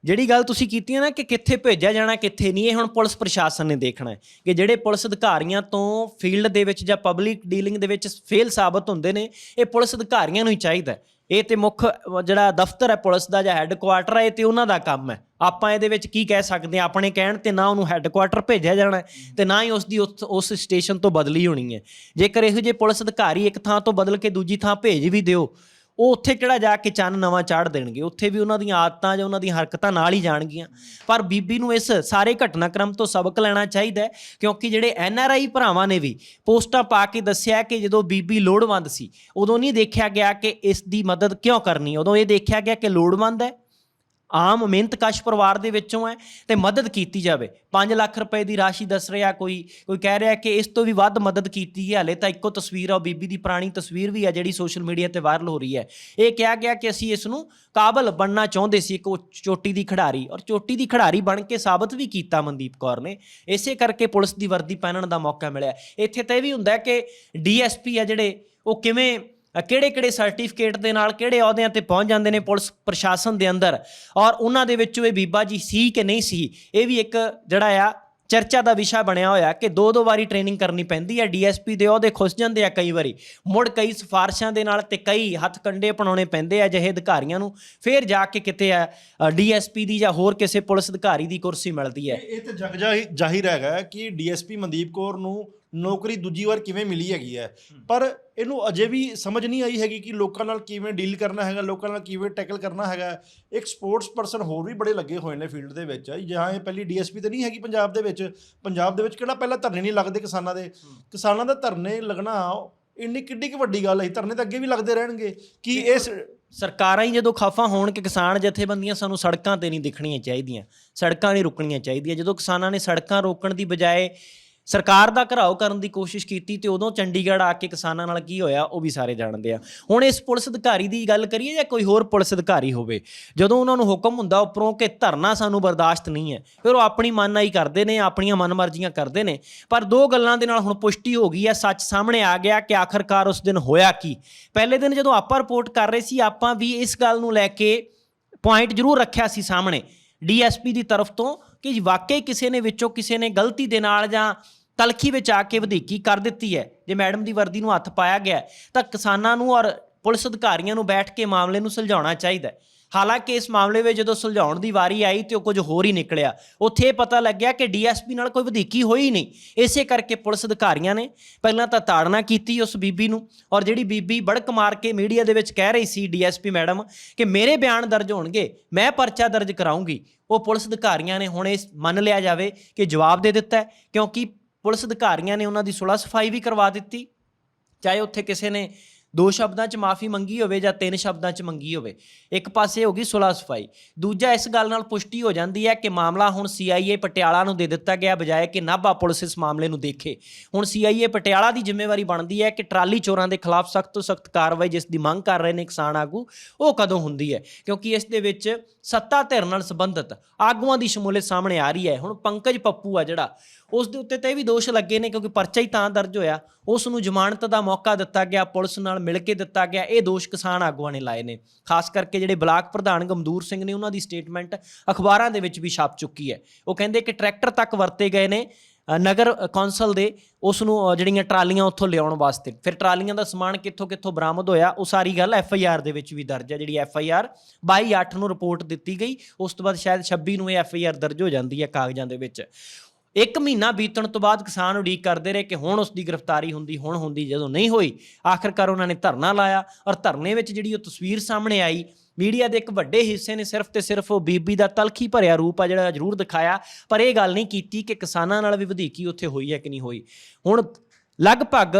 ਜਿਹੜੀ ਗੱਲ ਤੁਸੀਂ ਕੀਤੀ ਹੈ ਨਾ ਕਿ ਕਿੱਥੇ ਭੇਜਿਆ ਜਾਣਾ, ਕਿੱਥੇ ਨਹੀਂ, ਇਹ ਹੁਣ ਪੁਲਿਸ ਪ੍ਰਸ਼ਾਸਨ ਨੇ ਦੇਖਣਾ ਹੈ ਕਿ ਜਿਹੜੇ ਪੁਲਿਸ ਅਧਿਕਾਰੀਆਂ ਤੋਂ ਫੀਲਡ ਦੇ ਵਿੱਚ ਜਾਂ ਪਬਲਿਕ ਡੀਲਿੰਗ ਦੇ ਵਿੱਚ ਫੇਲ ਸਾਬਤ ਹੁੰਦੇ ਨੇ, ਇਹ ਪੁਲਿਸ ਅਧਿਕਾਰੀਆਂ ਨੂੰ ਹੀ ਚਾਹੀਦਾ ਇਹ ਤੇ ਮੁੱਖ ਜਿਹੜਾ ਦਫ਼ਤਰ ਹੈ ਪੁਲਿਸ ਦਾ ਜਾਂ ਹੈੱਡਕੁਆਟਰ ਹੈ, ਇਹ ਤੇ ਉਹਨਾਂ ਦਾ ਕੰਮ ਹੈ। ਆਪਾਂ ਇਹਦੇ ਵਿੱਚ ਕੀ ਕਹਿ ਸਕਦੇ ਹਾਂ? ਆਪਣੇ ਕਹਿਣ ਤੇ ਨਾ ਉਹਨੂੰ ਹੈੱਡਕੁਆਟਰ ਭੇਜਿਆ ਜਾਣਾ ਹੈ ਤੇ ਨਾ ਹੀ ਉਸ ਦੀ ਉਸ ਸਟੇਸ਼ਨ ਤੋਂ ਬਦਲੀ ਹੋਣੀ ਹੈ। ਜੇਕਰ ਇਹੋ ਜਿਹੇ ਪੁਲਿਸ ਅਧਿਕਾਰੀ ਇੱਕ ਥਾਂ ਤੋਂ ਬਦਲ ਕੇ ਦੂਜੀ ਥਾਂ ਭੇਜ ਵੀ ਦਿਓ ਉਹ ਉੱਥੇ ਕਿਹੜਾ ਜਾ ਕੇ ਚੰਨ ਨਵਾਂ ਚਾੜ ਦੇਣਗੇ? ਉੱਥੇ ਵੀ ਉਹਨਾਂ ਦੀਆਂ ਆਦਤਾਂ ਜਾਂ ਉਹਨਾਂ ਦੀਆਂ ਹਰਕਤਾਂ ਨਾਲ ਹੀ ਜਾਣਗੀਆਂ। ਪਰ ਬੀਬੀ ਨੂੰ ਇਸ ਸਾਰੇ ਘਟਨਾਕ੍ਰਮ ਤੋਂ ਸਬਕ ਲੈਣਾ ਚਾਹੀਦਾ ਕਿਉਂਕਿ ਜਿਹੜੇ ਐਨ ਆਰ ਆਈ ਭਰਾਵਾਂ ਨੇ ਵੀ ਪੋਸਟਾਂ ਪਾ ਕੇ ਦੱਸਿਆ ਕਿ ਜਦੋਂ ਬੀਬੀ ਲੋੜਵੰਦ ਸੀ, ਉਦੋਂ ਨਹੀਂ ਦੇਖਿਆ ਗਿਆ ਕਿ ਇਸ ਦੀ ਮਦਦ ਕਿਉਂ ਕਰਨੀ, ਉਦੋਂ ਇਹ ਦੇਖਿਆ ਗਿਆ ਕਿ ਲੋੜਵੰਦ ਹੈ। ਆਮ ਮਿਹਨਤਕਸ਼ ਪਰਿਵਾਰ ਦੇ ਵਿੱਚੋਂ ਹੈ ਤੇ ਮਦਦ ਕੀਤੀ ਜਾਵੇ। 5 ਲੱਖ ਰੁਪਏ ਦੀ ਰਾਸ਼ੀ ਦੱਸ ਰਿਹਾ ਕੋਈ ਕੋਈ ਕਹਿ ਰਿਹਾ ਕਿ ਇਸ ਤੋਂ ਵੀ ਵੱਧ ਮਦਦ ਕੀਤੀ ਹੈ, ਹਲੇ ਤਾਂ ਇੱਕੋ ਤਸਵੀਰ ਆ, ਉਹ ਬੀਬੀ ਦੀ ਪੁਰਾਣੀ ਤਸਵੀਰ ਵੀ ਆ, ਜਿਹੜੀ ਸੋਸ਼ਲ ਮੀਡੀਆ ਤੇ ਵਾਇਰਲ ਹੋ ਰਹੀ ਹੈ। ਇਹ ਕਿਹਾ ਗਿਆ ਕਿ ਅਸੀਂ ਇਸ ਨੂੰ ਕਾਬਲ ਬਣਨਾ ਚਾਹੁੰਦੇ ਸੀ, ਇੱਕ ਉਹ ਚੋਟੀ ਦੀ ਖਿਡਾਰੀ। ਔਰ ਚੋਟੀ ਦੀ ਖਿਡਾਰੀ ਬਣ ਕੇ ਸਾਬਤ ਵੀ ਕੀਤਾ ਮਨਦੀਪ ਕੌਰ ਨੇ। ਇਸੇ ਕਰਕੇ ਪੁਲਿਸ ਦੀ ਵਰਦੀ ਪਹਿਨਣ ਦਾ ਮੌਕਾ ਮਿਲਿਆ। ਇੱਥੇ ਤਾਂ ਇਹ ਵੀ ਹੁੰਦਾ ਹੈ ਕਿ ਡੀਐਸਪੀ ਆ ਜਿਹੜੇ, ਉਹ ਕਿਵੇਂ ਕਿਹੜੇ ਕਿਹੜੇ ਸਰਟੀਫਿਕੇਟ ਦੇ ਨਾਲ ਕਿਹੜੇ ਅਹੁਦਿਆਂ ਤੇ ਪਹੁੰਚ ਜਾਂਦੇ ਨੇ ਪੁਲਿਸ ਪ੍ਰਸ਼ਾਸਨ ਦੇ ਅੰਦਰ? ਔਰ ਉਹਨਾਂ ਦੇ ਵਿੱਚੋਂ ਇਹ ਬੀਬਾ ਜੀ ਸੀ ਕਿ ਨਹੀਂ ਸੀ? ਇਹ ਵੀ ਇੱਕ ਜਿਹੜਾ ਆ, ਚਰਚਾ ਦਾ ਵਿਸ਼ਾ ਬਣਿਆ ਹੋਇਆ ਕਿ ਦੋ ਦੋ ਵਾਰੀ ਟ੍ਰੇਨਿੰਗ ਕਰਨੀ ਪੈਂਦੀ ਹੈ ਡੀਐਸਪੀ ਦੇ ਅਹੁਦੇ ਖੁਸ ਜਾਂਦੇ ਆ ਕਈ ਵਾਰੀ। ਮੁੜ ਕਈ ਸਿਫਾਰਸ਼ਾਂ ਦੇ ਨਾਲ ਤੇ ਕਈ ਹੱਥ ਕੰਡੇ ਅਪਣਾਉਣੇ ਪੈਂਦੇ ਆ ਜਿਹੇ ਅਧਿਕਾਰੀਆਂ ਨੂੰ। ਫਿਰ ਜਾ ਕੇ ਕਿਤੇ ਆ ਡੀਐਸਪੀ ਦੀ ਜਾਂ ਹੋਰ ਕਿਸੇ ਪੁਲਿਸ ਅਧਿਕਾਰੀ ਦੀ ਕੁਰਸੀ ਮਿਲਦੀ ਹੈ। ਇਹ ਇਹ ਤਾਂ ਜਗ ਜਾਹਿ- ਜ਼ਾਹਿਰ ਹੈਗਾ ਕਿ ਡੀਐਸਪੀ ਮਨਦੀਪ ਕੌਰ ਨੂੰ ਨੌਕਰੀ ਦੂਜੀ ਵਾਰ ਕਿਵੇਂ ਮਿਲੀ ਹੈਗੀ ਹੈ? ਪਰ ਇਹਨੂੰ ਅਜੇ ਵੀ ਸਮਝ ਨਹੀਂ ਆਈ ਹੈਗੀ ਕਿ ਲੋਕਾਂ ਨਾਲ ਕਿਵੇਂ ਡੀਲ ਕਰਨਾ ਹੈਗਾ ਲੋਕਾਂ ਨਾਲ ਕਿਵੇਂ ਟੈਕਲ ਕਰਨਾ ਹੈਗਾ। ਇੱਕ ਸਪੋਰਟਸ ਪਰਸਨ ਹੋਰ ਵੀ ਬੜੇ ਲੱਗੇ ਹੋਏ ਨੇ ਫੀਲਡ ਦੇ ਵਿੱਚ। ਜਹਾਂ ਇਹ ਪਹਿਲੀ ਡੀਐਸਪੀ ਤੇ ਨਹੀਂ ਹੈਗੀ ਪੰਜਾਬ ਦੇ ਵਿੱਚ। ਪੰਜਾਬ ਦੇ ਵਿੱਚ ਕਿਹੜਾ ਪਹਿਲਾਂ ਧਰਨੇ ਨਹੀਂ ਲੱਗਦੇ ਕਿਸਾਨਾਂ ਦੇ। ਕਿਸਾਨਾਂ ਦਾ ਧਰਨੇ ਲੱਗਣਾ ਇੰਨੀ ਕਿੱਡੀ ਕਿ ਵੱਡੀ ਗੱਲ ਹੈ ਧਰਨੇ ਤਾਂ ਅੱਗੇ ਵੀ ਲੱਗਦੇ ਰਹਿਣਗੇ। ਕਿ ਇਸ ਸਰਕਾਰਾਂ ਹੀ ਜਦੋਂ ਖਫਾ ਹੋਣ ਕਿ ਕਿਸਾਨ ਜਥੇਬੰਦੀਆਂ ਸਾਨੂੰ ਸੜਕਾਂ ਤੇ ਨਹੀਂ ਦਿਖਣੀਆਂ ਚਾਹੀਦੀਆਂ। ਸੜਕਾਂ ਨਹੀਂ ਰੁਕਣੀਆਂ ਚਾਹੀਦੀਆਂ। ਜਦੋਂ ਕਿਸਾਨਾਂ ਨੇ ਸੜਕਾਂ ਰੋਕਣ ਦੀ ਬਜਾਏ ਸਰਕਾਰ ਦਾ ਘਰਾਓ ਕਰਨ ਦੀ ਕੋਸ਼ਿਸ਼ ਕੀਤੀ ਤੇ ਉਦੋਂ ਚੰਡੀਗੜ੍ਹ ਆ ਕੇ ਕਿਸਾਨਾਂ ਨਾਲ ਕੀ ਹੋਇਆ, ਉਹ ਵੀ ਸਾਰੇ ਜਾਣਦੇ ਆ। ਹੁਣ ਇਸ ਪੁਲਿਸ ਅਧਿਕਾਰੀ ਦੀ ਗੱਲ ਕਰੀਏ ਜਾਂ ਕੋਈ ਹੋਰ ਪੁਲਿਸ ਅਧਿਕਾਰੀ ਹੋਵੇ, ਜਦੋਂ ਉਹਨਾਂ ਨੂੰ ਹੁਕਮ ਹੁੰਦਾ ਉੱਪਰੋਂ ਕਿ ਧਰਨਾ ਸਾਨੂੰ ਬਰਦਾਸ਼ਤ ਨਹੀਂ ਹੈ, ਫਿਰ ਉਹ ਆਪਣੀ ਮਨਨਾਈ ਕਰਦੇ ਨੇ, ਆਪਣੀਆਂ ਮਨਮਰਜ਼ੀਆਂ ਕਰਦੇ ਨੇ, ਪਰ ਦੋ ਗੱਲਾਂ ਦੇ ਨਾਲ ਹੁਣ ਪੁਸ਼ਟੀ ਹੋ ਗਈ ਹੈ, ਸੱਚ ਸਾਹਮਣੇ ਆ ਗਿਆ ਕਿ ਆਖਰਕਾਰ ਉਸ ਦਿਨ ਹੋਇਆ ਕੀ। ਪਹਿਲੇ ਦਿਨ ਜਦੋਂ ਆਪਾਂ ਰਿਪੋਰਟ ਕਰ ਰਹੇ ਸੀ, ਆਪਾਂ ਵੀ ਇਸ ਗੱਲ ਨੂੰ ਲੈ ਕੇ ਪੁਆਇੰਟ ਜ਼ਰੂਰ ਰੱਖਿਆ ਸੀ ਸਾਹਮਣੇ, ਡੀਐਸਪੀ ਦੀ ਤਰਫ ਤੋਂ ਕਿ ਵਾਕਈ ਕਿਸੇ ਨੇ ਵਿੱਚੋਂ ਕਿਸੇ ਨੇ ਗਲਤੀ ਦੇ ਨਾਲ ਜਾਂ ਤਲਖੀ ਵਿੱਚ ਆ ਕੇ ਵਧੀਕੀ ਕਰ ਦਿੱਤੀ ਹੈ। ਜੇ ਮੈਡਮ ਦੀ ਵਰਦੀ ਨੂੰ ਹੱਥ ਪਾਇਆ ਗਿਆ ਤਾਂ ਕਿਸਾਨਾਂ ਨੂੰ ਔਰ ਪੁਲਿਸ ਅਧਿਕਾਰੀਆਂ ਨੂੰ ਬੈਠ ਕੇ ਮਾਮਲੇ ਨੂੰ ਸੁਲਝਾਉਣਾ ਚਾਹੀਦਾ ਹੈ। ਹਾਲਾਂਕਿ ਇਸ ਮਾਮਲੇ ਵਿੱਚ ਜਦੋਂ ਸੁਲਝਾਉਣ ਦੀ ਵਾਰੀ ਆਈ ਤੇ ਉਹ ਕੁਝ ਹੋਰ ਹੀ ਨਿਕਲਿਆ। ਉੱਥੇ ਇਹ ਪਤਾ ਲੱਗਿਆ ਕਿ ਡੀਐਸਪੀ ਨਾਲ ਕੋਈ ਵਧੀਕੀ ਹੋਈ ਨਹੀਂ। ਇਸੇ ਕਰਕੇ ਪੁਲਿਸ ਅਧਿਕਾਰੀਆਂ ਨੇ ਪਹਿਲਾਂ ਤਾਂ ਤਾੜਨਾ ਕੀਤੀ ਉਸ ਬੀਬੀ ਨੂੰ ਔਰ ਜਿਹੜੀ ਬੀਬੀ ਬੜਕ ਮਾਰ ਕੇ ਮੀਡੀਆ ਦੇ ਵਿੱਚ ਕਹਿ ਰਹੀ ਸੀ ਡੀਐਸਪੀ ਮੈਡਮ ਕਿ ਮੇਰੇ ਬਿਆਨ ਦਰਜ ਹੋਣਗੇ, ਮੈਂ ਪਰਚਾ ਦਰਜ ਕਰਾਉਂਗੀ। ਉਹ ਪੁਲਿਸ ਅਧਿਕਾਰੀਆਂ ਨੇ ਹੁਣ ਇਹ ਮੰਨ ਲਿਆ ਜਾਵੇ ਕਿ ਜਵਾਬ ਦੇ ਦਿੱਤਾ ਕਿਉਂਕਿ ਪੁਲਿਸ ਅਧਿਕਾਰੀਆਂ ਨੇ ਉਹਨਾਂ ਦੀ ਸੁਲਾ ਸਫ਼ਾਈ ਵੀ ਕਰਵਾ ਦਿੱਤੀ। ਚਾਹੇ ਉੱਥੇ ਕਿਸੇ ਨੇ ਦੋ ਸ਼ਬਦਾਂ 'ਚ ਮਾਫੀ ਮੰਗੀ ਹੋਵੇ ਜਾਂ ਤਿੰਨ ਸ਼ਬਦਾਂ 'ਚ ਮੰਗੀ ਹੋਵੇ, ਇੱਕ ਪਾਸੇ ਹੋ ਗਈ ਸੁਲਾ ਸਫ਼ਾਈ। ਦੂਜਾ ਇਸ ਗੱਲ ਨਾਲ ਪੁਸ਼ਟੀ ਹੋ ਜਾਂਦੀ ਹੈ ਕਿ ਮਾਮਲਾ ਹੁਣ ਸੀਆਈਏ ਪਟਿਆਲਾ ਨੂੰ ਦੇ ਦਿੱਤਾ ਗਿਆ, ਬਜਾਏ ਕਿ ਨਾਭਾ ਪੁਲਿਸ ਇਸ ਮਾਮਲੇ ਨੂੰ ਦੇਖੇ। ਹੁਣ ਸੀਆਈਏ ਪਟਿਆਲਾ ਦੀ ਜ਼ਿੰਮੇਵਾਰੀ ਬਣਦੀ ਹੈ ਕਿ ਟਰਾਲੀ ਚੋਰਾਂ ਦੇ ਖਿਲਾਫ ਸਖਤ ਤੋਂ ਸਖਤ ਕਾਰਵਾਈ ਜਿਸ ਦੀ ਮੰਗ ਕਰ ਰਹੇ ਨੇ ਕਿਸਾਨ ਆਗੂ, ਉਹ ਕਦੋਂ ਹੁੰਦੀ ਹੈ? ਕਿਉਂਕਿ ਇਸ ਦੇ ਵਿੱਚ ਸੱਤਾ ਧਿਰ ਨਾਲ ਸੰਬੰਧਿਤ ਆਗੂਆਂ ਦੀ ਸ਼ਮੂਲੀਅਤ ਸਾਹਮਣੇ ਆ ਰਹੀ ਹੈ। ਹੁਣ ਪੰਕਜ ਪੱਪੂ ਆ ਜਿਹੜਾ, ਉਸ ਦੇ ਉੱਤੇ ਤਾਂ ਇਹ ਵੀ ਦੋਸ਼ ਲੱਗੇ ਨੇ ਕਿਉਂਕਿ ਪਰਚਾ ਹੀ ਤਾਂ ਦਰਜ ਹੋਇਆ। ਉਸ ਨੂੰ ਜ਼ਮਾਨਤ ਦਾ ਮੌਕਾ ਦਿੱਤਾ ਗਿਆ ਪੁਲਿਸ ਨਾਲ ਮਿਲ ਕੇ ਦਿੱਤਾ ਗਿਆ, ਇਹ ਦੋਸ਼ ਕਿਸਾਨ ਆਗੂਆਂ ਨੇ ਲਾਏ ਨੇ। ਖਾਸ ਕਰਕੇ ਜਿਹੜੇ ਬਲਾਕ ਪ੍ਰਧਾਨ ਗਮਦੂਰ ਸਿੰਘ ਨੇ ਉਹਨਾਂ ਦੀ ਸਟੇਟਮੈਂਟ ਅਖਬਾਰਾਂ ਦੇ ਵਿੱਚ ਵੀ ਛਪ ਚੁੱਕੀ ਹੈ। ਉਹ ਕਹਿੰਦੇ ਕਿ ਟਰੈਕਟਰ ਤੱਕ ਵਰਤੇ ਗਏ ਨੇ ਨਗਰ ਕੌਂਸਲ ਦੇ, ਉਸ ਨੂੰ ਜਿਹੜੀਆਂ ਟਰਾਲੀਆਂ ਉੱਥੋਂ ਲਿਆਉਣ ਵਾਸਤੇ। ਫਿਰ ਟਰਾਲੀਆਂ ਦਾ ਸਮਾਨ ਕਿੱਥੋਂ ਕਿੱਥੋਂ ਬਰਾਮਦ ਹੋਇਆ, ਉਹ ਸਾਰੀ ਗੱਲ ਐਫ ਆਈ ਆਰ ਦੇ ਵਿੱਚ ਵੀ ਦਰਜ ਹੈ, ਜਿਹੜੀ ਐਫ ਆਈ ਆਰ 22 8 ਨੂੰ ਰਿਪੋਰਟ ਦਿੱਤੀ ਗਈ। ਉਸ ਤੋਂ ਬਾਅਦ ਸ਼ਾਇਦ 26 ਨੂੰ ਇਹ ਐਫ ਆਈ ਆਰ ਦਰਜ ਹੋ ਜਾਂਦੀ ਹੈ ਕਾਗਜ਼ਾਂ ਦੇ ਵਿੱਚ। ਇੱਕ ਮਹੀਨਾ ਬੀਤਣ ਤੋਂ ਬਾਅਦ ਕਿਸਾਨ ਉਡੀਕ ਕਰਦੇ ਰਹੇ ਕਿ ਹੁਣ ਉਸ ਦੀ ਗ੍ਰਿਫਤਾਰੀ ਹੁੰਦੀ, ਹੁਣ ਹੁੰਦੀ, ਜਦੋਂ ਨਹੀਂ ਹੋਈ, ਆਖਰਕਾਰ ਉਹਨਾਂ ਨੇ ਧਰਨਾ ਲਾਇਆ ਔਰ ਧਰਨੇ ਵਿੱਚ ਜਿਹੜੀ ਉਹ ਤਸਵੀਰ ਸਾਹਮਣੇ ਆਈ, ਮੀਡੀਆ ਦੇ ਇੱਕ ਵੱਡੇ ਹਿੱਸੇ ਨੇ ਸਿਰਫ ਤੇ ਸਿਰਫ ਉਹ ਬੀਬੀ ਦਾ ਤਲਖੀ ਭਰਿਆ ਰੂਪ ਆ ਜਿਹੜਾ ਜ਼ਰੂਰ ਦਿਖਾਇਆ, ਪਰ ਇਹ ਗੱਲ ਨਹੀਂ ਕੀਤੀ ਕਿ ਕਿਸਾਨਾਂ ਨਾਲ ਵੀ ਵਧੀਕੀ ਉੱਥੇ ਹੋਈ ਹੈ ਕਿ ਨਹੀਂ ਹੋਈ। ਹੁਣ ਲਗਭਗ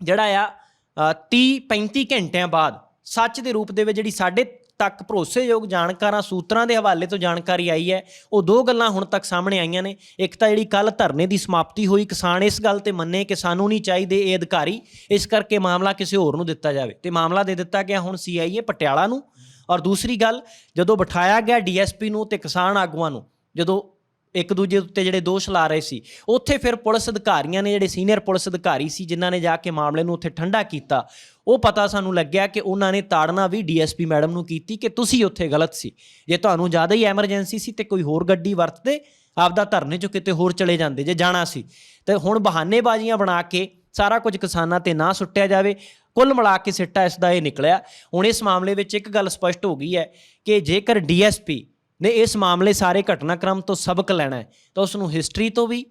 ਜਿਹੜਾ ਆ 30 35 ਘੰਟਿਆਂ ਬਾਅਦ ਸੱਚ ਦੇ ਰੂਪ ਦੇ ਵਿੱਚ ਜਿਹੜੀ ਸਾਡੇ ਤੱਕ ਭਰੋਸੇਯੋਗ ਜਾਣਕਾਰਾਂ ਸੂਤਰਾਂ ਦੇ ਹਵਾਲੇ ਤੋਂ ਜਾਣਕਾਰੀ ਆਈ ਹੈ। ਉਹ ਦੋ ਗੱਲਾਂ ਹੁਣ ਤੱਕ ਸਾਹਮਣੇ ਆਈਆਂ ਨੇ। ਇੱਕ ਤਾਂ ਜਿਹੜੀ ਕੱਲ ਧਰਨੇ ਦੀ ਸਮਾਪਤੀ ਹੋਈ, ਕਿਸਾਨ ਇਸ ਗੱਲ ਤੇ ਮੰਨੇ ਕਿ ਸਾਨੂੰ ਨਹੀਂ ਚਾਹੀਦੇ ਇਹ ਅਧਿਕਾਰੀ, ਇਸ ਕਰਕੇ ਮਾਮਲਾ ਕਿਸੇ ਹੋਰ ਨੂੰ ਦਿੱਤਾ ਜਾਵੇ। ਤੇ ਮਾਮਲਾ ਦੇ ਦਿੱਤਾ ਗਿਆ ਹੁਣ ਸੀਆਈਏ ਪਟਿਆਲਾ ਨੂੰ। ਔਰ ਦੂਸਰੀ ਗੱਲ, ਜਦੋਂ ਬਿਠਾਇਆ ਗਿਆ ਡੀਐਸਪੀ ਨੂੰ ਤੇ ਕਿਸਾਨ ਆਗੂਆਂ ਨੂੰ, ਜਦੋਂ ਇੱਕ ਦੂਜੇ ਉੱਤੇ ਜਿਹੜੇ ਦੋਸ਼ ਲਾ ਰਹੇ ਸੀ। ਉੱਥੇ ਫਿਰ ਪੁਲਿਸ ਅਧਿਕਾਰੀਆਂ ਨੇ ਜਿਹੜੇ ਸੀਨੀਅਰ ਪੁਲਿਸ ਅਧਿਕਾਰੀ ਸੀ, ਜਿਨ੍ਹਾਂ ਨੇ ਜਾ ਕੇ ਮਾਮਲੇ ਨੂੰ ਉੱਥੇ ਠੰਡਾ ਕੀਤਾ, ਉਹ ਪਤਾ ਸਾਨੂੰ ਲੱਗਿਆ ਕਿ ਉਹਨਾਂ ਨੇ ਤਾੜਨਾ ਵੀ ਡੀਐਸਪੀ ਮੈਡਮ ਨੂੰ ਕੀਤੀ ਕਿ ਤੁਸੀਂ ਉੱਥੇ ਗਲਤ ਸੀ। ਜੇ ਤੁਹਾਨੂੰ ਜ਼ਿਆਦਾ ਹੀ ਐਮਰਜੈਂਸੀ ਸੀ ਤੇ ਕੋਈ ਹੋਰ ਗੱਡੀ ਵਰਤਦੇ, ਆਪਦਾ ਧਰਨੇ ਚੋਂ ਕਿਤੇ ਹੋਰ ਚਲੇ ਜਾਂਦੇ, ਜੇ ਜਾਣਾ ਸੀ। ਤੇ ਹੁਣ ਬਹਾਨੇਬਾਜ਼ੀਆਂ ਬਣਾ ਕੇ ਸਾਰਾ ਕੁਝ ਕਿਸਾਨਾਂ ਤੇ ਨਾ ਸੁੱਟਿਆ ਜਾਵੇ। ਕੁੱਲ ਮਿਲਾ ਕੇ ਸਿੱਟਾ ਇਸ ਦਾ ਇਹ ਨਿਕਲਿਆ। ਹੁਣ ਇਸ ਮਾਮਲੇ ਵਿੱਚ ਇੱਕ ਗੱਲ ਸਪਸ਼ਟ ਹੋ ਗਈ ਹੈ ਕਿ ਜੇਕਰ ਡੀਐਸਪੀ ਨੇ ਇਸ ਮਾਮਲੇ ਸਾਰੇ ਘਟਨਾਕ੍ਰਮ ਤੋਂ ਸਬਕ ਲੈਣਾ ਹੈ। ਤਾਂ ਉਸ ਨੂੰ ਹਿਸਟਰੀ ਤੋਂ ਵੀ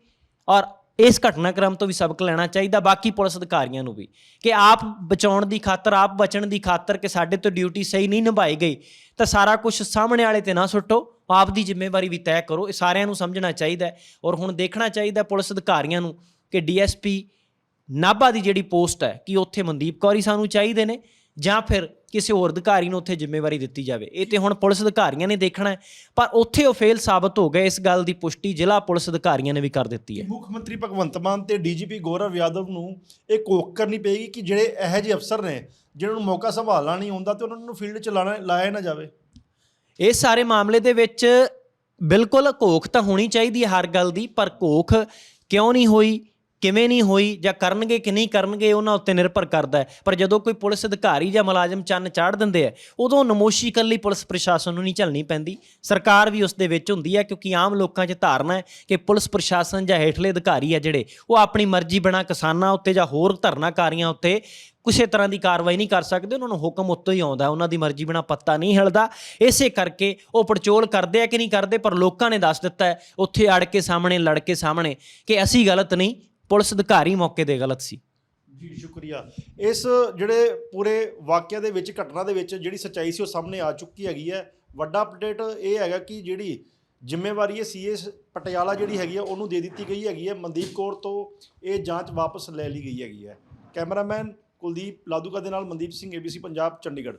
ਔਰ ਇਸ ਘਟਨਾਕ੍ਰਮ ਤੋਂ ਵੀ ਸਬਕ ਲੈਣਾ ਚਾਹੀਦਾ, ਬਾਕੀ ਪੁਲਿਸ ਅਧਿਕਾਰੀਆਂ ਨੂੰ ਵੀ। ਕਿ ਆਪ ਬਚਾਉਣ ਦੀ ਖਾਤਰ, ਆਪ ਬਚਣ ਦੀ ਖਾਤਰ ਕਿ ਸਾਡੇ ਤੋਂ ਡਿਊਟੀ ਸਹੀ ਨਹੀਂ ਨਿਭਾਈ ਗਈ, ਤਾਂ ਸਾਰਾ ਕੁਝ ਸਾਹਮਣੇ ਵਾਲੇ ਤੇ ਨਾ ਸੁੱਟੋ। ਆਪ ਦੀ ਜ਼ਿੰਮੇਵਾਰੀ ਵੀ ਤੈਅ ਕਰੋ। ਇਹ ਸਾਰਿਆਂ ਨੂੰ ਸਮਝਣਾ ਚਾਹੀਦਾ ਔਰ ਹੁਣ ਦੇਖਣਾ ਚਾਹੀਦਾ ਪੁਲਿਸ ਅਧਿਕਾਰੀਆਂ ਨੂੰ ਕਿ ਡੀਐਸਪੀ ਨਾਭਾ ਦੀ ਜਿਹੜੀ ਪੋਸਟ ਹੈ, ਕਿ ਉੱਥੇ ਮਨਦੀਪ ਕੌਰੀ ਸਾਨੂੰ ਚਾਹੀਦੇ ਨੇ ਜਾਂ ਫਿਰ ਕਿਸੇ ਹੋਰ ਅਧਿਕਾਰੀ ਨੂੰ ਉੱਥੇ ਜ਼ਿੰਮੇਵਾਰੀ ਦਿੱਤੀ ਜਾਵੇ। ਇਹ ਤੇ ਹੁਣ ਪੁਲਿਸ ਅਧਿਕਾਰੀਆਂ ਨੇ ਦੇਖਣਾ ਹੈ ਪਰ ਉੱਥੇ ਉਹ ਫੇਲ ਸਾਬਤ ਹੋ ਗਏ। ਇਸ ਗੱਲ ਦੀ ਪੁਸ਼ਟੀ ਜ਼ਿਲ੍ਹਾ ਪੁਲਿਸ ਅਧਿਕਾਰੀਆਂ ਨੇ ਵੀ ਕਰ ਦਿੱਤੀ ਹੈ। ਮੁੱਖ ਮੰਤਰੀ ਭਗਵੰਤ ਮਾਨ ਤੇ ਡੀਜੀਪੀ ਗੌਰਵ ਯਾਦਵ ਨੂੰ ਇਹ ਕੋਕ ਕਰਨੀ ਪਏਗੀ ਕਿ ਜਿਹੜੇ ਇਹੋ ਜਿਹੇ ਅਫਸਰ ਨੇ ਜਿਹਨਾਂ ਨੂੰ ਮੌਕਾ ਸੰਭਾਲਣਾ ਨਹੀਂ ਆਉਂਦਾ ਤੇ ਉਹਨਾਂ ਨੂੰ ਫੀਲਡ 'ਚ ਲਾਣਾ ਲਾਇਆ ਨਾ ਜਾਵੇ। ਇਸ ਸਾਰੇ ਮਾਮਲੇ ਦੇ ਵਿੱਚ ਬਿਲਕੁਲ ਘੋਖ ਤਾਂ ਹੋਣੀ ਚਾਹੀਦੀ ਹੈ ਹਰ ਗੱਲ ਦੀ ਪਰ ਘੋਖ ਕਿਉਂ ਨਹੀਂ ਹੋਈ? ਕਿਵੇਂ ਨਹੀਂ ਹੋਈ ਜਾਂ ਕਰਨਗੇ ਕਿ ਨਹੀਂ ਕਰਨਗੇ, ਉਹਨਾਂ ਉੱਤੇ ਨਿਰਭਰ ਕਰਦਾ ਹੈ। ਪਰ ਜਦੋਂ ਕੋਈ ਪੁਲਿਸ ਅਧਿਕਾਰੀ ਜਾਂ ਮੁਲਾਜ਼ਮ ਚੰਨ ਚਾੜ ਦਿੰਦੇ ਆ ਉਦੋਂ ਨਮੋਸ਼ੀ ਇਕੱਲੀ ਪੁਲਿਸ ਪ੍ਰਸ਼ਾਸਨ ਨੂੰ ਨਹੀਂ ਝੱਲਣੀ ਪੈਂਦੀ। ਸਰਕਾਰ ਵੀ ਉਸ ਦੇ ਵਿੱਚ ਹੁੰਦੀ ਹੈ, ਕਿਉਂਕਿ ਆਮ ਲੋਕਾਂ 'ਚ ਧਾਰਨਾ ਹੈ ਕਿ ਪੁਲਿਸ ਪ੍ਰਸ਼ਾਸਨ ਜਾਂ ਹੇਠਲੇ ਅਧਿਕਾਰੀ ਆ ਜਿਹੜੇ, ਉਹ ਆਪਣੀ ਮਰਜ਼ੀ ਬਣਾ ਕਿਸਾਨਾਂ ਉੱਤੇ ਜਾਂ ਹੋਰ ਧਰਨਾਕਾਰੀਆਂ ਉੱਤੇ ਕਿਸੇ ਤਰ੍ਹਾਂ ਦੀ ਕਾਰਵਾਈ ਨਹੀਂ ਕਰ ਸਕਦੇ। ਉਹਨਾਂ ਨੂੰ ਹੁਕਮ ਉੱਤੋਂ ਹੀ ਆਉਂਦਾ, ਉਹਨਾਂ ਦੀ ਮਰਜ਼ੀ ਬਿਨਾ ਪੱਤਾ ਨਹੀਂ ਹਿਲਦਾ। ਇਸੇ ਕਰਕੇ ਉਹ ਪੜਚੋਲ ਕਰਦੇ ਆ ਕਿ ਨਹੀਂ ਕਰਦੇ, ਪਰ ਲੋਕਾਂ ਨੇ ਦੱਸ ਦਿੱਤਾ ਉੱਥੇ ਅੜ ਕੇ ਸਾਹਮਣੇ, ਲੜ ਕੇ ਸਾਹਮਣੇ ਕਿ ਅਸੀਂ ਗਲਤ ਨਹੀਂ ਪੁਲਿਸ ਅਧਿਕਾਰੀ ਮੌਕੇ ਤੇ ਗਲਤ ਸੀ। ਜੀ, ਸ਼ੁਕਰੀਆ। ਇਸ ਜਿਹੜੇ ਪੂਰੇ ਵਾਕਿਆ ਦੇ ਵਿੱਚ, ਘਟਨਾ ਦੇ ਵਿੱਚ ਜਿਹੜੀ ਸੱਚਾਈ ਸੀ, ਉਹ ਸਾਹਮਣੇ ਆ ਚੁੱਕੀ ਹੈਗੀ ਹੈ। ਵੱਡਾ ਅਪਡੇਟ ਇਹ ਹੈਗਾ ਕਿ ਜਿਹੜੀ ਜ਼ਿੰਮੇਵਾਰੀ ਹੈ ਸੀਐਸ ਪਟਿਆਲਾ ਜਿਹੜੀ ਹੈਗੀ ਹੈ, ਉਹਨੂੰ ਦੇ ਦਿੱਤੀ ਗਈ ਹੈਗੀ ਹੈ। ਮਨਦੀਪ ਕੌਰ ਤੋਂ ਇਹ ਜਾਂਚ ਵਾਪਸ ਲੈ ਲਈ ਗਈ ਹੈਗੀ ਹੈ। ਕੈਮਰਾਮੈਨ ਕੁਲਦੀਪ ਲਾਦੂਕਾ ਦੇ ਨਾਲ ਮਨਦੀਪ ਸਿੰਘ ਏਬੀਸੀ ਪੰਜਾਬ, ਚੰਡੀਗੜ੍ਹ।